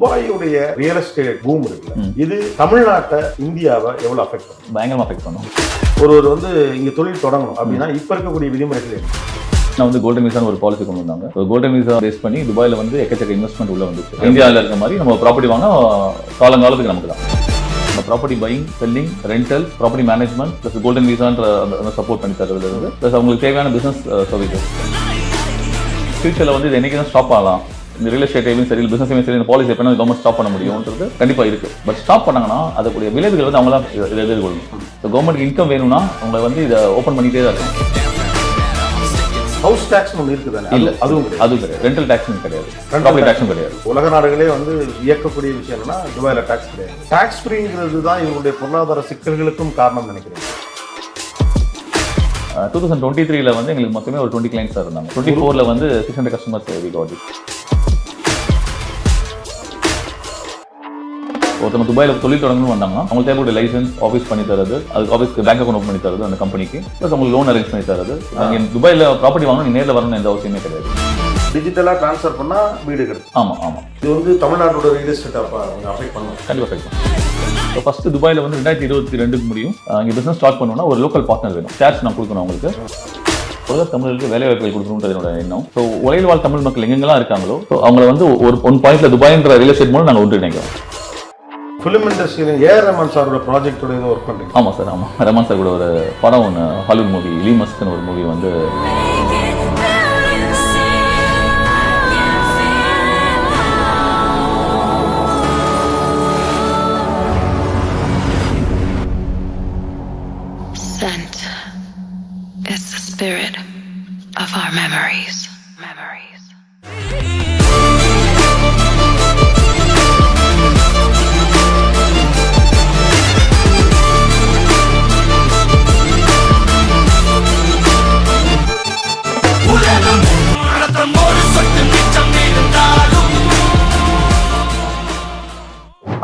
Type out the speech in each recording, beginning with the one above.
துபாயுடைய real estate boom இருக்குல்ல. இது தமிழ்நாட்டை இந்தியாவை எவ்வளவு அஃபெக்ட் பண்ணும்? பயங்கரமாக அஃபெக்ட் பண்ணும். ஒருவர் வந்து இங்க தொழில் தொடங்கணும். அப்படின்னா இப்ப இருக்கக்கூடிய விதிமுறைகள் நான் வந்து கோல்டன் விசான்னு ஒரு பாலிசி கொண்டு வந்தாங்க. ஒரு கோல்டன் விசா பேஸ் பண்ணி துபாயில் வந்து எக்கச்சக்க இன்வெஸ்ட்மெண்ட் உள்ள வந்துச்சு. இந்தியாவில் இருக்க மாதிரி நம்ம ப்ராப்பர்ட்டி வாங்க காலங்காலத்துக்கு நமக்கு தான். நம்ம property buying selling rental property management plus golden விசான்ற அந்த சப்போர்ட் பண்ணி தரதுல இருந்து ப்ளஸ் அவங்களுக்கு தேவையான பிசினஸ் சர்வீசஸ் ஃபியூச்சரில் வந்து இது என்னைக்கு தான் ஸ்டாப் ஆகலாம்? இந்த ரியல் எஸ்டேட்டையும் சரி பிசினஸையும் சரி இந்த பாலிசி எப்போ கவர்மெண்ட் ஸ்டாப் பண்ண முடியும்ன்றது கண்டிப்பாக இருக்கு. பட் ஸ்டாப் பண்ணாங்கன்னா அதுக்குரிய விளைவுகள் வந்து அவங்களாம் இதை இதை எதிர்கொள்ளணும் ஸோ கவர்மெண்ட் இன்கம் வேணும்னா அவங்க வந்து இதை ஓப்பன் பண்ணிட்டே தான் இருக்கும். ஹவுஸ் டாக்ஸ் ஒன்று இருக்குதானே இல்ல அது- அதுவும் கிடையாது. ரெண்டல் டாக்ஸும் கிடையாது. ப்ராப்பர்ட்டி டாக்ஸும் கிடையாது. உலக நாடுகளே வந்து இயக்கக்கூடிய விஷயம் என்னன்னா துபாயில டாக்ஸ் கிடையாது. டாக்ஸ் ஃப்ரீங்கிறது தான் இவங்களுடைய பொருளாதார சிக்கல்களுக்கும் காரணம் நினைக்கிறேன். டூ தௌசண்ட் டுவெண்ட்டி த்ரீல வந்து எங்களுக்கு மொத்தமே ஒரு டுவெண்ட்டி கிளைண்ட்ஸ் இருந்தாங்க. டுவெண்ட்டி ஃபோரில் வந்து six hundred customers we got ஒருத்தவங்க துபாயில் தொழில் தொடங்கணும் வந்தாங்கன்னா அவங்களுக்கு தேவைக்கூடிய லைசன்ஸ் ஆஃபீஸ் பண்ணி தரது அதுக்கு ஆஃபீஸ்க்கு பேங்க் அக்கௌண்ட் ஓப்பன் பண்ணி தரது அந்த கம்பெனிக்கு ப்ளஸ் அவங்களுக்கு லோன் அரேஞ்ச் பண்ணி தரது நாங்கள் துபாயில் ப்ராப்பர்ட்டி வாங்கணும் நீ நேரில் வரணும் எந்த அவசியமே கிடையாது. டிஜிட்டலா ட்ரான்ஸ்ஃபர் பண்ணா வீடு கிடைக்கும். ஆமாம் ஆமாம் இது வந்து தமிழ்நாட்டோட ரியல் எஸ்டேட் அஃபெக்ட் பண்ணும். கண்டிப்பாக கிடைக்கும் இப்போ ஃபஸ்ட்டு துபாயில் வந்து ரெண்டாயிரத்தி இருபத்தி ரெண்டுக்கு முடியும். இங்கே பிஸ்னஸ் ஸ்டார்ட் பண்ணணும்னா ஒரு லோக்கல் பார்ட்னர் வேணும். ஷேர்ஸ் நான் கொடுக்கணும் அவங்களுக்கு. உலக தமிழர்களுக்கு வேலை வாய்ப்புகள் கொடுக்கணுன்றது என்னோட எண்ணம். ஸோ உலகில் வாழ் தமிழ் மக்கள் எங்கெங்கெல்லாம் இருக்காங்களோ ஸோ அவங்கள வந்து ஒரு ஒன் பாயிண்ட்ல துபாய்ன்ற ரியல் எஸ்டேட் மூலம் நாங்கள் ஒன்றிணைக்கிறோம். ஃபிலிம் இண்டஸ்ட்ரியில் ஏஆர் ரஹ்மான் சாரோட ப்ராஜெக்டோட ஏதோ ஒர்க் பண்ணுறீங்க ஆமாம் சார் ஆமாம் ரமான் சார் கூட ஒரு படம் ஒன்று ஹாலிவுட் மூவி லீமஸ்க்குன்னு ஒரு மூவி வந்து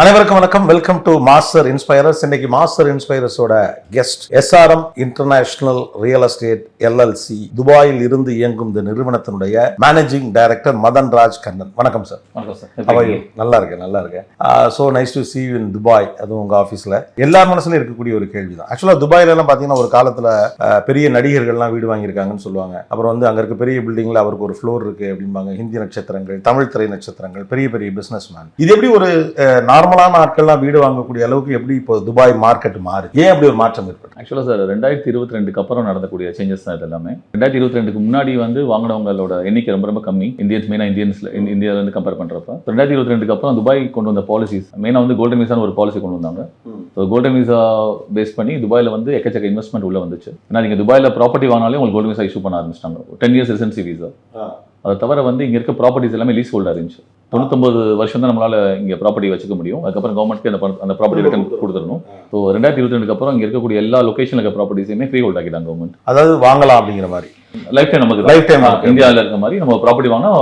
அனைவருக்கும் வணக்கம். வெல்கம் டு மாஸ்டர் இன்ஸ்பைரர்ஸ் இன்னைக்கு master இன்ஸ்பைரர்ஸோட guest SRM international real estate LLC துபாயில் இருந்து இயங்கும் இந்த நிறுவனத்தினுடைய மேனேஜிங் டைரக்டர் மதன் ராஜ் கண்ணன் வணக்கம் சார் வணக்கம்? நல்லா இருக்கேன் நல்லா இருக்கேன். So nice to see you in Dubai அதுவும் உங்கள் ஆஃபீஸில் எல்லார் மனசுலையும் இருக்கக்கூடிய ஒரு கேள்வி தான் ஆக்சுவலாக துபாயில எல்லாம் பார்த்தீங்கன்னா ஒரு காலத்தில் பெரிய நடிகர்கள்லாம் வீடு வாங்கியிருக்காங்கன்னு சொல்லுவாங்க. அப்புறம் வந்து அங்கே இருக்க பெரிய பில்டிங்கில் அவருக்கு ஒரு ஃப்ளோர் இருக்கு அப்படிம்பாங்க. ஹிந்தி நட்சத்திரங்கள் தமிழ் திரை நட்சத்திரங்கள் பெரிய பெரிய பிஸ்னஸ் மேன் இது எப்படி ஒரு நார்மலான ஆட்கள்லாம் வீடு வாங்கக்கூடிய அளவுக்கு எப்படி இப்போ துபாய் மார்க்கெட் மாறு? ஏன் அப்படி ஒரு மாற்றம் ஏற்பட்டு ஆக்சுவலாக சார் ரெண்டாயிரத்தி இருபத்தி ரெண்டுக்கு அப்புறம் நடந்தக்கூடிய சேஞ்சஸ் தான் இது எல்லாமே. ரெண்டாயிரத்தி இருபத்தி ரெண்டுக்கு முன்னாடி வந்து வாங்கினவங்களோட எண்ணிக்கை ரொம்ப ரொம்ப கம்மி. இந்தியன்ஸ் மெயினாக இந்தியன்ஸ்ல இந்தியாவிலேருந்து கம்பேர் பண்ணுறப்ப ரெண்டாயிரத்தி இருபத்தி ரெண்டுக்கு அப்புறம் துபாய் கொண்டு வந்த பாலிசிஸ் மெயினாக வந்து கோல்டன் விசான்னு ஒரு பாலிசி கொண்டு வந்தாங்க. ஸோ கோல்டன் விசா பேஸ் பண்ணி துபாயில் வந்து எக்கச்சக்க இன்வெஸ்ட்மெண்ட் உள்ள வந்துச்சு. ஏன்னா நீங்கள் துபாயில் ப்ராப்பர்ட்டி வாங்கினாலே உங்களுக்கு கோல்டன் விசா இஷ்யூ பண்ண ஆரம்பிச்சிட்டாங்க. டென் இயர்ஸ் ரெசிடென்சி விசா அதை தவிர வந்து இங்கே இருக்க ப்ராப்பர்ட்டிஸ் எல்லாமே லீஸ் ஹோல்டாக இருந்துச்சு. தொண்ணூத்தொம்பது வருஷம் தான் நம்மளால இங்கே ப்ராப்பர்ட்டி வச்சுக்க முடியும். அதுக்கப்புறம் கவர்மெண்ட்க்கு அந்த அந்த ப்ராப்பர்ட்டி ரிட்டர்ன் கொடுத்துடணும். ஸோ ரெண்டாயிரத்தி இருபத்தி ரெண்டுக்கு அப்புறம் இங்கே இருக்கக்கூடிய எல்லா லொகேஷனில் இருக்க ப்ராப்பர்ட்டிஸையுமே ஃப்ரீ ஹோல்ட் ஆக்கிட்டாங்க கவர்மெண்ட் அதாவது வாங்கலாம் அப்படிங்கிற மாதிரி. லைஃப் டைம் நமக்கு ஆ, நமக்கு. இந்தியாவில் இருக்க மாதிரி நம்ம ப்ராப்பர்ட்டி வாங்கினா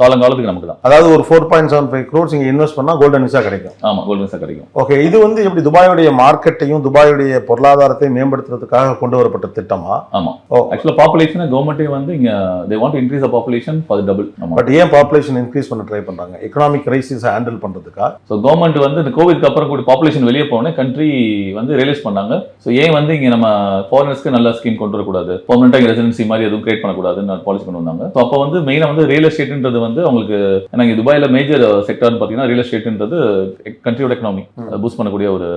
காலங்காலத்துக்கு நமக்கு தான் அதாவது ஒரு four point seven five crores இங்கே இன்வெஸ்ட் பண்ணால் கோல்டன் விசா கிடைக்கும். ஆமாம் கோல்டன் விசா கிடைக்கும். ஓகே இது வந்து எப்படி துபாயுடைய மார்க்கெட்டையும் துபாயுடைய பொருளாதாரத்தை மேம்படுத்துறதுக்காக கொண்டு வரப்பட்ட திட்டமா? ஆமாம் ஆக்சுவலாக பாப்புலேஷனை கவர்மெண்ட்டே வந்து இங்கே they want increase the population for double but ஏன் பாப்புலேஷன் இன்க்ரீஸ் பண்ண ட்ரை பண்றாங்க? எக்கனாமிக் கிரைசிஸ் ஹேண்டில் பண்றதுக்கா? ஸோ கவர்மெண்ட் வந்து இந்த கோவிட்க்கு அப்புறம் கூட பாப்புலேஷன் வெளியே போனே கண்ட்ரி வந்து ரியலைஸ் பண்ணாங்க. ஸோ ஏன் வந்து இங்கே நம்ம ஃபாரினர்ஸ்க்கு நல்ல ஸ்கீம் கொண்டு வரக்கூடாது? பர்மனெண்டாக இங்கே ரெசிடென்சி மாதிரி எதுவும் கிரியேட் பண்ணக்கூடாதுன்னு பாலிசி கொண்டு வந்தாங்க. ஸோ அப்போ வந்து மெயினாக வந்து ரியல் எஸ்டேட்ன்றது வந்து அவங்களுக்கு ஏன்னா இங்கே துபாயில் மேஜர் செக்டர்னு பார்த்தீங்கன்னா ரியல் எஸ்டேட்ன்றது கண்ட்ரியோட எக்கனாமி பூஸ்ட் பண்ணக்கூடிய ஒரு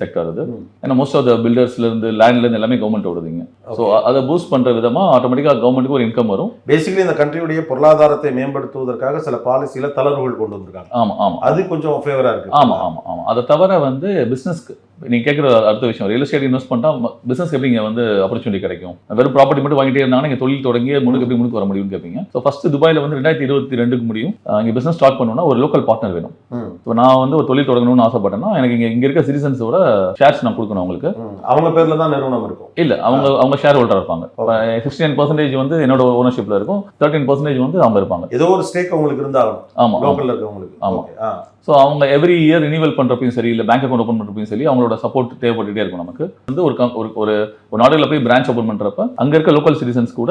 செக்டர் அது. ஏன்னா மோஸ்ட் ஆஃப் த பில்டர்ஸ்லேருந்து லேண்ட்லேருந்து எல்லாமே கவர்மெண்ட் ஓடுதுங்க ஸோ அதை பூஸ்ட் பண்ணுற விதமாக ஆட்டோமேட்டிக்காக கவர்மெண்ட்டுக்கு ஒரு இன்கம் வரும். பேசிக்கலி இந்த கண்ட்ரியுடைய பொருளாதாரத்தை மேம்படுத்துவதற்காக சில பாலிசியில தளர்வுகள் கொண்டு வந்திருக்காங்க. ஆமாம் ஆமாம் அது கொஞ்சம் ஃபேவரா இருக்கு. ஆமா ஆமா ஆமா. அதை தவிர வந்து பிசினஸ்க்கு நீங்க கேட்குற அடுத்த விஷயம் ரியல் எஸ்டேட் இன்வெஸ்ட் பண்ணா பிசினஸ் எப்படி இங்க வந்து ஆப்பர்ச்சுனிட்டி கிடைக்கும்? வெறும் ப்ராப்பர்ட்டி மட்டும் வாங்கிட்டே இருந்தாங்கன்னா நீங்க தொழில் தொடங்கி முன்னுக்கு எப்படி முன்னுக்கு வர முடியும்னு கேட்பீங்க ஸோ ஃபர்ஸ்ட் துபாயில வந்து ரெண்டாயிரத்தி இருபத்தி ரெண்டுக்கு முடியும். இங்க பிசினஸ் ஸ்டார்ட் பண்ணணும்னா ஒரு லோக்கல் பார்ட்னர் வேணும். இப்போ நான் வந்து ஒரு தொழில் தொடங்கணும்னு ஆசைப்பட்டேன்னா எனக்கு இங்க இங்க இருக்க சிட்டிசன்ஸோட ஷேர்ஸ் நான் கொடுக்கணும் அவங்களுக்கு. அவங்க பேர்ல தான் நிறுவனம் இருக்கும். இல்ல அவங்க அவங்க ஷேர் ஹோல்டர் இருப்பாங்க சிக்ஸ்டி நைன் பர்சன்டேஜ் வந்து என்னோட ஓனர்ஷிப்ல இருக்கும் தேர்ட்டின் பர்சன்டேஜ் வந்து அவங்க இருப்பாங்க. ஏதோ ஒரு ஸ்டேக் உங்களுக்கு இருந்தாலும் ஆமா ஆமா. லோக்கல்ல இருக்கவங்களுக்கு. ஆமா. ஸோ அவங்க எவ்ரி இயர் ரினிவல் பண்ணுறப்பையும் சரி இல்லை பேங்க் அக்கௌண்ட் ஓப்பன் பண்ணுறப்பையும் சரி அவங்களோட சப்போர்ட் தேவைப்பட்டுட்டே இருக்கும் நமக்கு. வந்து ஒரு ஒரு ஒரு நாடுகளில் போய் பிரான்ச் ஓப்பன் பண்றப்ப அங்க இருக்க லோக்கல் சிட்டிசன்ஸ் கூட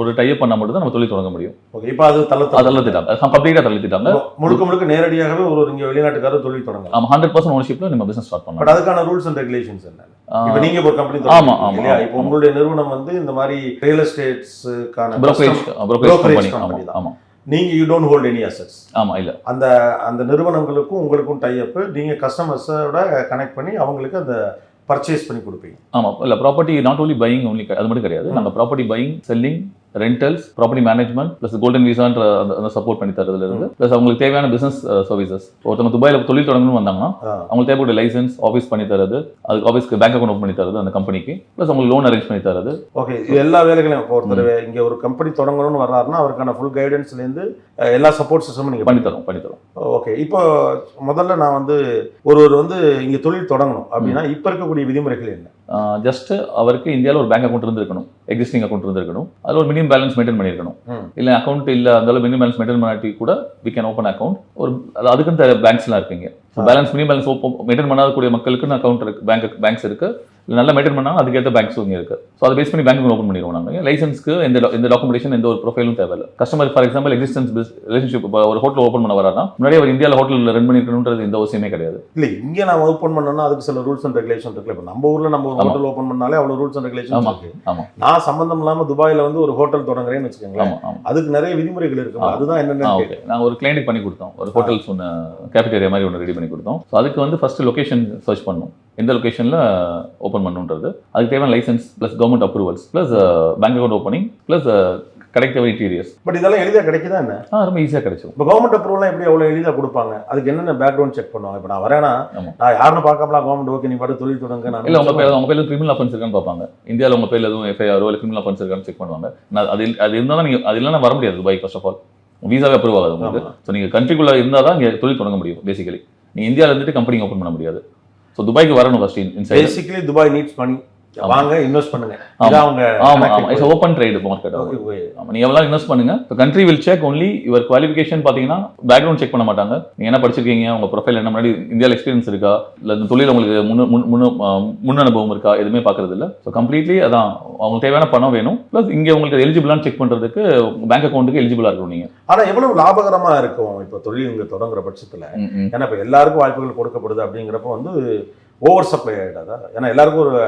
ஒரு டைப் பண்ணா மட்டும் தான் நம்ம தொழில் தொடங்க முடியும். ஓகே இப்போ அது தள்ள தள்ளத்திட்டாங்க. கம்ப்ளீட்டாக தள்ளத்திட்டாங்க. முழுக்க முழுக்க நேரடியாகவே ஒரு இங்க வெளிநாட்டுக்காரர் தொழில் தொடங்கலாம். நம்ம ஹண்ட்ரட் பர்சன்ட் ஓனர்ஷிப்ல நம்ம பிசினஸ் ஸ்டார்ட் பட் பண்ணலாம் அதுக்கான ரூல்ஸ் அண்ட் ரெகுலேஷன்ஸ் என்ன? ஆஹ் இப்போ நீங்க ஒரு கம்பெனி ஆமா, ஆமா, இல்லையா? ஆமா, இப்போ. உங்களுடைய நிறுவனம் வந்து இந்த மாதிரி ரியல் எஸ்டேட்ஸ்க்கான brokerage brokerage brokerage company. Company ஆமா தான். ஆமா நீங்க you don't hold any assets ஆமா இல்ல. அந்த அந்த நிறுவனங்களுக்கும் உங்களுக்கும் டைப் நீங்க கஸ்டமர்ஸோட கனெக்ட் பண்ணி அவங்களுக்கு அந்த பர்ச்சேஸ் பண்ணி கொடுப்பீங்க. ஆமா இல்ல property not only buying only அது மட்டும் கிடையாது. நாங்க property buying selling rentals property management plus golden விசான்ற அந்த சப்போர்ட் பண்ணி தரதுல இருந்து ப்ளஸ் அவங்களுக்கு தேவையான பிசினஸ் சர்வீசஸ் ஒருத்தவங்க துபாயில தொழில் தொடங்கணும்னு வந்தாங்கன்னா. அவங்களுக்கு தேவைப்பட்ட லைசன்ஸ் ஆஃபீஸ் பண்ணி தரது அதுக்கு ஆஃபீஸ்க்கு பேங்க் அக்கௌண்ட் ஓப்பன் பண்ணி தரது அந்த கம்பெனிக்கு ப்ளஸ் அவங்களுக்கு லோன் அரேஞ்ச் பண்ணி தரது ஓகே இது எல்லா வேலைகளையும் ஒருத்தர் இங்க ஒரு கம்பெனி தொடங்கணும்னு வர்றாருன்னா அவருக்கான ஃபுல் கைடன்ஸ்ல இருந்து அஹ், எல்லா சப்போர்ட் சிஸ்டமும் நீங்க பண்ணி தரோம் பண்ணி தரோம் ஓகே இப்போ முதல்ல நான் வந்து ஒருவர் வந்து இங்க தொழில் தொடங்கணும் அப்படின்னா இப்ப இருக்கக்கூடிய விதிமுறைகள் என்ன? ஜஸ்ட் அவருக்கு இந்தியாவில் ஒரு பேங்க் அக்கௌண்ட் இருந்திருக்கணும். எக்ஸிஸ்டிங் அக்கௌண்ட் இருந்திருக்கணும். அதில் ஒரு மினிமம் பேலன்ஸ் மெயின்டைன் பண்ணியிருக்கணும். இல்லை அக்கௌண்ட் இல்லை அந்த மினிமம் பேலன்ஸ் மெயின்டைன் பண்ணாட்டி கூட வி கேன் ஓப்பன் அக்கௌண்ட் ஒரு அது அதுக்குன்னு பேங்க்ஸ்லாம் இருக்குங்க. பேலன்ஸ் மினிமம் பேலன்ஸ் மெயின்டைன் பண்ணாதக்கூடிய மக்களுக்குன்னு அக்கௌண்ட் இருக்கு பேங்க் பேங்க்ஸ் இருக்கு. நல்லா மெயின்டைன் பண்ணாங்க அதுக்கேற்ற பேங்க்ஸ் இங்கே இருக்கு. ஸோ அதை பேஸ் பண்ணி பேங்க் ஓப்பன் பண்ணிடுவோம் நாங்கள் லைசன்ஸ்க்கு எந்த எந்த டாக்குமெண்டேஷன் எந்த ஒரு ப்ரொஃபைலும் தேவையில்ல. Customer for example existence relationship ஒரு ஹோட்டல் ஓப்பன் பண்ண வரானா முன்னாடியே அவர் இந்தியாவில் ஹோட்டலில் ரன் பண்ணிருக்கணுன்றது எந்த அவசியமே கிடையாது. இல்ல இங்க நான் ஓப்பன் பண்ணோம்னா அதுக்கு சில ரூல்ஸ் அண்ட் ரெகுலேஷன் இருக்குல்ல இப்போ நம்ம ஊர்ல நம்ம ஒரு. ஹோட்டல் ஓப்பன் பண்ணாலே அவ்வளவு ரூல்ஸ் அண்ட் ரெகுலேஷன். இருக்கு. நான் சம்பந்தம் இல்லாம துபாயில வந்து ஒரு ஹோட்டல் தொடங்குறேன்னு வச்சுக்கோங்களேன். அதுக்கு நிறைய விதிமுறைகள் இருக்கு. அதுதான் என்னன்னு நாங்கள் ஒரு கிளைண்ட்டுக்கு பண்ணி கொடுத்தோம். ஒரு ஹோட்டல்ஸ் ஒன்று கேஃபிட்டேரியா மாதிரி ஒன்று ரெடி பண்ணி கொடுத்தோம். ஸோ அதுக்கு வந்து ஃபர்ஸ்ட் லொகேஷன் சர்ச் பண்ணணும் எந்த லொகேஷனில் ஓப்பன் பண்ணுன்றது. அதுக்கு தேவையான license plus government approvals plus bank account opening plus கிடைக்க தேவை இன்டீரியர்ஸ் பட் இதெல்லாம் எளிதா கிடைக்குதா என்ன? ஆ ரொம்ப ஈஸியாக கிடைச்சிடும் இப்போ கவர்மெண்ட் அப்ரூவல்லாம் எப்படி அவ்வளவு எளிதா கொடுப்பாங்க? அதுக்கு என்னென்ன பேக்ரவுண்ட் செக் பண்ணுவாங்க? இப்போ நான் வரேன்னா. நான் யாருன்னு பார்க்காமலாம் கவர்மெண்ட் ஓகே நீ பாட்டு தொழில் தொடங்க நான் இல்லை உங்கள் பேர் உங்கள் பேரில் கிரிமினல் அஃபென்ஸ் இருக்கான்னு பார்ப்பாங்க. இந்தியாவில் உங்கள் பேரில் எதுவும் எஃப்ஐஆரோ இல்லை கிரிமினல் அஃபென்ஸ் இருக்கான்னு செக் பண்ணுவாங்க. நான் அது அது இருந்தால் நீங்கள் அது இல்லைன்னா வர முடியாது துபாய் ஃபர்ஸ்ட் ஆஃப் ஆல் வீசாவே அப்ரூவ் ஆகாது உங்களுக்கு. ஸோ நீங்கள் கண்ட்ரிக்குள்ளே இருந்தால் தான் இங்கே தொழில் தொடங்க முடியும் பேசிக்கலி நீங்கள் இந்தியாவில் இருந்துட்டு கம்பெனி ஓப்பன் பண்ண முடியாது. ஸோ துபாய்க்கு வரணும் first inside basically Dubai needs money வாங்க இன்வெஸ்ட் பண்ணுங்க. ஆமா. அவங்க ஆமா இட்ஸ் ஓப்பன் ட்ரேட் மார்க்கெட். ஆமா நீங்க எவ்வளவு இன்வெஸ்ட் பண்ணுங்க. Country will check only your qualification பாத்தீங்கன்னா பேக்ரவுண்ட் செக் பண்ண மாட்டாங்க. நீங்க என்ன படிச்சிருக்கீங்க உங்க ப்ரொஃபைல் என்ன முன்னாடி இந்தியாவில் எக்ஸ்பீரியன்ஸ் இருக்கா? இல்ல இந்த தொழில் உங்களுக்கு முன்னு முன் அனுபவம் இருக்கா? எதுவுமே பாக்குறது இல்ல. ஸோ கம்ப்ளீட்லி அதான் அவங்களுக்கு தேவையான பணம் வேணும். ப்ளஸ் இங்க உங்களுக்கு எலிஜிபிளான்னு செக் பண்றதுக்கு பேங்க் அக்கௌண்ட்டுக்கு எலிஜிபிளா இருக்கணும் நீங்க. ஆனா எவ்வளவு லாபகரமா இருக்கும் இப்போ தொழில் இங்க தொடங்குற பட்சத்துல. ஏன்னா இப்போ எல்லாருக்கும் வாய்ப்புகள் கொடுக்கப்படுது அப்படிங்கிறப்ப வந்து ஓவர் சப்ளை ஆயிடாதா? ஏன்னா எல்லாருக்கும் ஒரு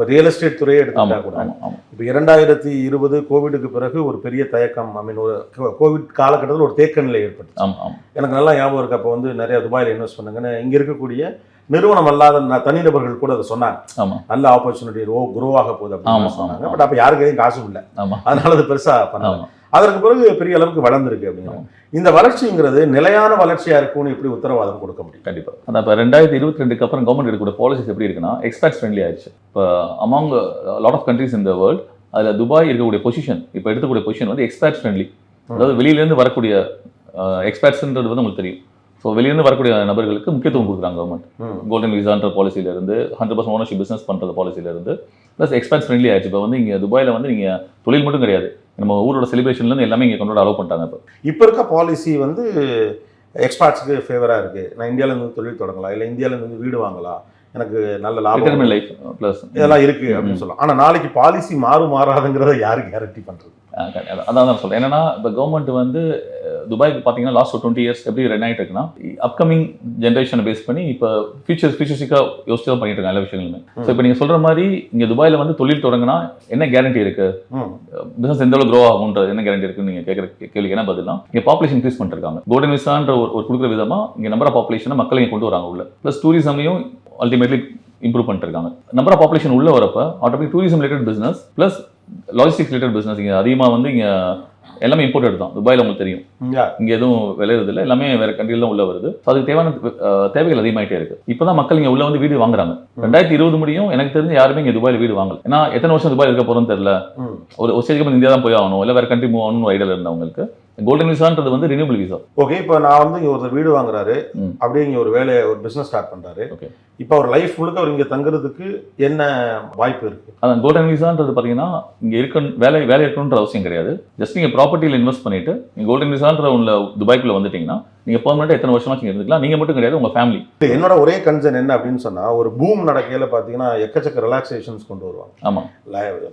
இப்போ ரியல் எஸ்டேட் துறையை ஆமா எடுத்துக்கிட்டா கூட இப்போ இரண்டாயிரத்தி இருபது கோவிடுக்கு பிறகு ஒரு பெரிய தயக்கம் ஐ மீன் ஒரு கோவிட் காலகட்டத்தில் ஒரு தேக்க நிலை ஆமா எனக்கு நல்லா ஞாபகம் இருக்கு. அப்போ வந்து நிறைய துபாயில் இன்வெஸ்ட் பண்ணுங்கன்னு இங்கே இருக்கக்கூடிய நிறுவனம் அல்லாத தனிநபர்கள் கூட அதை சொன்னாங்க. நல்ல ஆப்பர்ச்சுனிட்டி ரோ க்ரோ ஆக போகுது அப்படின்னு சொன்னாங்க. பட் அப்போ யாருக்கு எதையும் காசும் இல்லை. அதனால அது பெருசா பண்ணல. ஆமா. அதற்கு பிறகு பெரிய அளவுக்கு வளர்ந்துருக்கு அப்படிங்கிறாங்க இந்த வளர்ச்சிங்கிறது நிலையான வளர்ச்சியா இருக்கும்னு எப்படி உத்தரவாதம் கொடுக்க முடியும்? கண்டிப்பா. அதான் இப்போ ரெண்டாயிரத்தி இருபத்தி ரெண்டுக்கு அப்புறம் கவர்மெண்ட் எடுக்கக்கூடிய பாலிசிஸ் எப்படி இருக்குன்னா எக்ஸ்பேர்ட்ஸ் ஃப்ரெண்ட்லி ஆயிடுச்சு. இப்போ அமாங் லாட் ஆஃப் கண்ட்ரீஸ் இந்த வேர்ல்ட் அதில் துபாய் இருக்கக்கூடிய பொசிஷன் இப்போ எடுக்கக்கூடிய பொசிஷன் வந்து எக்ஸ்பேர்ட்ஸ் ஃப்ரெண்ட்லி அதாவது வெளியிலேருந்து வரக்கூடிய எக்ஸ்பேர்ட்ஸ்ன்றது வந்து உங்களுக்கு தெரியும். ஸோ வெளியிலேருந்து வரக்கூடிய நபர்களுக்கு முக்கியத்துவம் கொடுக்குறாங்க கவர்மெண்ட். கோல்டன் விசான்ற பாலிசியில இருந்து ஹண்ட்ரட் பர்சன்ட் ஓனர்ஷிப் பிஸ்னஸ் பண்ணுறது பாலிசியில இருந்து ப்ளஸ் எக்ஸ்பேர்ட்ஸ் ஃப்ரெண்ட்லி ஆயிடுச்சு. இப்போ வந்து இங்கே துபாயில் வந்து நீங்கள் தொழில் மட்டும் கிடையாது. நம்ம ஊரோட செலிப்ரேஷன்லேருந்து எல்லாமே இங்கே கொண்டு அலோவ் பண்ணிட்டாங்க இப்போ. இப்போ இருக்க பாலிசி வந்து எக்ஸ்பர்ட்ஸ்க்கு ஃபேவராக இருக்கு. நான் இந்தியால இருந்து தொழில் தொடங்கலாம். இல்லை இந்தியால இருந்து வீடு வாங்கலாம். எனக்கு நல்ல லாபம் லைஃப் ப்ளஸ் இதெல்லாம் இருக்கு அப்படின்னு சொல்லலாம். ஆனா நாளைக்கு பாலிசி மாறும் மாறாதுங்கிறத யாரு கேரண்டி கண்டி- அதான் நான் சொல்றேன். என்னன்னா இப்போ கவர்மெண்ட் வந்து துபாய்க்கு பார்த்தீங்கன்னா லாஸ்ட் ஒரு டுவெண்ட்டி இயர்ஸ் எப்படி ரன் ஆயிட்டு இருக்குன்னா அப்கமிங் ஜென்ரேஷனை பேஸ் பண்ணி இப்போ ஃபியூச்சர் ஃபியூச்சரிஸ்டிக்காக யோசிச்சு தான் பண்ணிட்டு இருக்காங்க எல்லா விஷயங்களுமே. ஸோ இப்போ நீங்கள் சொல்ற மாதிரி இங்கே துபாயில் வந்து தொழில் தொடங்கினா என்ன கேரண்டி இருக்கு? ம். பிசினஸ் எந்த அளவு க்ரோ ஆகுன்றது என்ன கேரண்டி இருக்குன்னு நீங்கள் கேட்குற கேள்விக்கு என்ன பதில்னா இங்கே பாப்புலேஷன் இன்க்ரீஸ் பண்ணிருக்காங்க கோல்டன் விசான்ற ஒரு ஒரு கொடுக்குற விதமா இங்கே நம்பர் ஆஃப் பாப்புலேஷனை மக்களை இங்கே கொண்டு வராங்க உள்ள. ப்ளஸ் டூரிசமையும் அல்டிமேட்லி இம்ப்ரூவ் பண்ணிட்டு இருக்காங்க. நம்பர் ஆஃப் பாப்புலேஷன் உள்ள வரப்ப automatic tourism related business plus logistics related business இங்கே அதிகமாக வந்து இங்கே எல்லாமே இம்போர்ட்டட் தான் துபாயில் உங்களுக்கு தெரியும். இங்கே எதுவும் விளையிறது இல்லை எல்லாமே வேற கண்ட்ரியில் தான் உள்ள வருது. அதுக்கு தேவையான தேவைகள் அதிகமாயிட்டே இருக்கு. இப்போதான் மக்கள் இங்கே உள்ள வந்து வீடு வாங்குறாங்க. ரெண்டாயிரத்தி இருபது முடியும். எனக்கு தெரிஞ்சு யாருமே இங்கே துபாயில் வீடு வாங்கல. ஏன்னா எத்தனை வருஷம் துபாயில் இருக்க போறோம்னு தெரியல. ஒரு ஒரு ஸ்டேஜ்க்கு இந்தியா தான் போய் ஆகணும். இல்லை வேற கண்ட்ரி மூவ் ஆகணும்னு ஐடியா இருந்தவங்களுக்கு. கோல்டன் விசான்றது வந்து ரினியூபிள் விசா ஓகே இப்போ நான் வந்து இங்க ஒருத்தர் வீடு வாங்குறாரு. அப்படியே இங்க ஒரு வேலையை ஒரு பிசினஸ் ஸ்டார்ட் பண்றாரு. Okay. இப்போ அவர் லைஃப் முழுக்க அவர் இங்க தங்குறதுக்கு என்ன வாய்ப்பு இருக்கு? அதான் கோல்டன் விசான்றது பார்த்தீங்கன்னா இங்கே இருக்க வேலை வேலை இருக்கணுன்ற அவசியம் கிடையாது. ஜஸ்ட் நீங்கள் ப்ராப்பர்ட்டியில் இன்வெஸ்ட் பண்ணிட்டு நீங்கள் கோல்டன் விசான்ற உள்ள துபாய்க்குள்ள வந்துட்டீங்கன்னா நீங்கள் பெர்மனெண்ட்டாக எத்தனை வருஷமாச்சும் இங்க இருந்துக்கலாம். நீங்கள் மட்டும் கிடையாது உங்கள் ஃபேமிலி என்னோட ஒரே கன்சர்ன் என்ன அப்படின்னு சொன்னா ஒரு பூம் நடக்கையில பாத்தீங்கன்னா எக்கச்சக்க ரிலாக்ஸேஷன்ஸ் கொண்டு வருவாங்க. ஆமாம்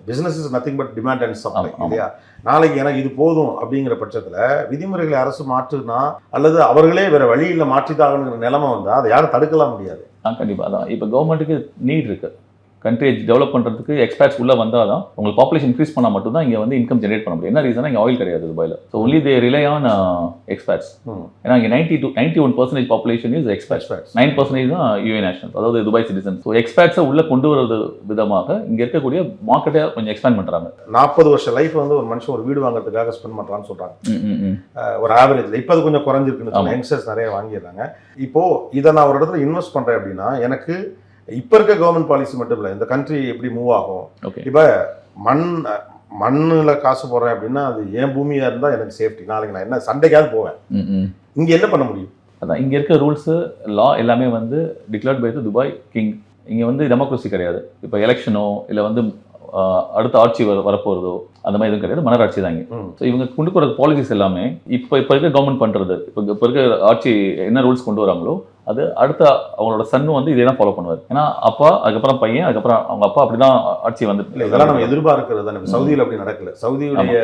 business is nothing but demand and supply. இல்லையா? நாளைக்கு எனக்கு இது போதும் அப்படிங்கிற பட்சத்தில் விதிமுறைகளை அரசு மாற்றுனா அல்லது அவர்களே வேற வழியில் மாற்றிதாகணுங்கிற நிலைமை வந்தால் அதை யாரும் தடுக்கலாம் முடியாது. ஆ கண்டிப்பாக தான் இப்போ கவர்மெண்ட்டுக்கு நீட் இருக்குது கண்ட்ரியை டெவலப் பண்ணுறதுக்கு எக்ஸ்பேர்ட்ஸ் உள்ளே வந்தால் தான் உங்களுக்கு பாப்புலேஷன் இன்க்ரீஸ் பண்ணால் மட்டும் தான் இங்கே வந்து இன்கம் ஜென்ரேட் பண்ண முடியும். என்ன ரீசனா இங்கே ஆயில் கிடையாது துபாயில். So only they rely on experts ம். ஏன்னா இங்கே ninety two ninety one percentage population is Experts. Nine percentage தான் யூஏ நேஷனல் அதாவது துபாய் சிட்டிசன் ஸோ எக்ஸ்பேர்ட்ஸை உள்ளே கொண்டு வரது விதமாக இங்கே இருக்கக்கூடிய மார்க்கெட்டை கொஞ்சம் எக்ஸ்பேண்ட் பண்ணுறாங்க நாற்பது வருஷம் லைஃப் வந்து ஒரு மனுஷன் ஒரு வீடு வாங்குறதுக்காக ஸ்பெண்ட் பண்றான்னு சொல்றாங்க. அஹ் ஒரு ஆவரேஜ்ல இப்போ அது கொஞ்சம் குறைஞ்சிருக்குன்னு யங்ஸ்டர்ஸ் நிறைய வாங்கிடுறாங்க. இப்போ இதை நான் ஒரு இடத்துல இன்வெஸ்ட் பண்றேன் அப்படின்னா எனக்கு இப்போ இருக்க கவர்மெண்ட் பாலிசி மட்டும் இல்லை இந்த கண்ட்ரி எப்படி மூவ் ஆகும்? இப்போ மண் மண்ணுல காசு போடுறேன் அப்படின்னா அது என் பூமியா இருந்தா எனக்கு சேஃப்டி நாளைக்கு நான் என்ன சண்டைக்காவது போவேன். இங்க என்ன பண்ண முடியும்? அதான் இங்கே இருக்க ரூல்ஸு லா எல்லாமே வந்து declared by the Dubai king இங்கே வந்து டெமோக்ரஸி கிடையாது. இப்போ எலெக்ஷனோ இல்லை வந்து அடுத்த ஆட்சி வர வரப்போகிறதோ அந்த மாதிரி எதுவும் கிடையாது. மன்னராட்சி தான் இங்கே. ம். ஸோ இவங்க கொண்டு போகிற பாலிசிஸ் எல்லாமே இப்போ இப்போ இருக்க கவர்மெண்ட் பண்ணுறது இப்போ இப்போ இருக்க ஆட்சி என்ன ரூல்ஸ் கொண்டு வராங்களோ அது அடுத்த அவங்களோட சன்னு வந்து இதே தான் ஃபாலோ பண்ணுவார். ஏன்னா அப்பா அதுக்கப்புறம் பையன் அதுக்கப்புறம் அவங்க அப்பா அப்படி தான் ஆட்சி இல்ல வந்து இதெல்லாம் நம்ம எதிர்பார்க்கிறது தானே. சவுதியில அப்படி நடக்கல. சவுதியுடைய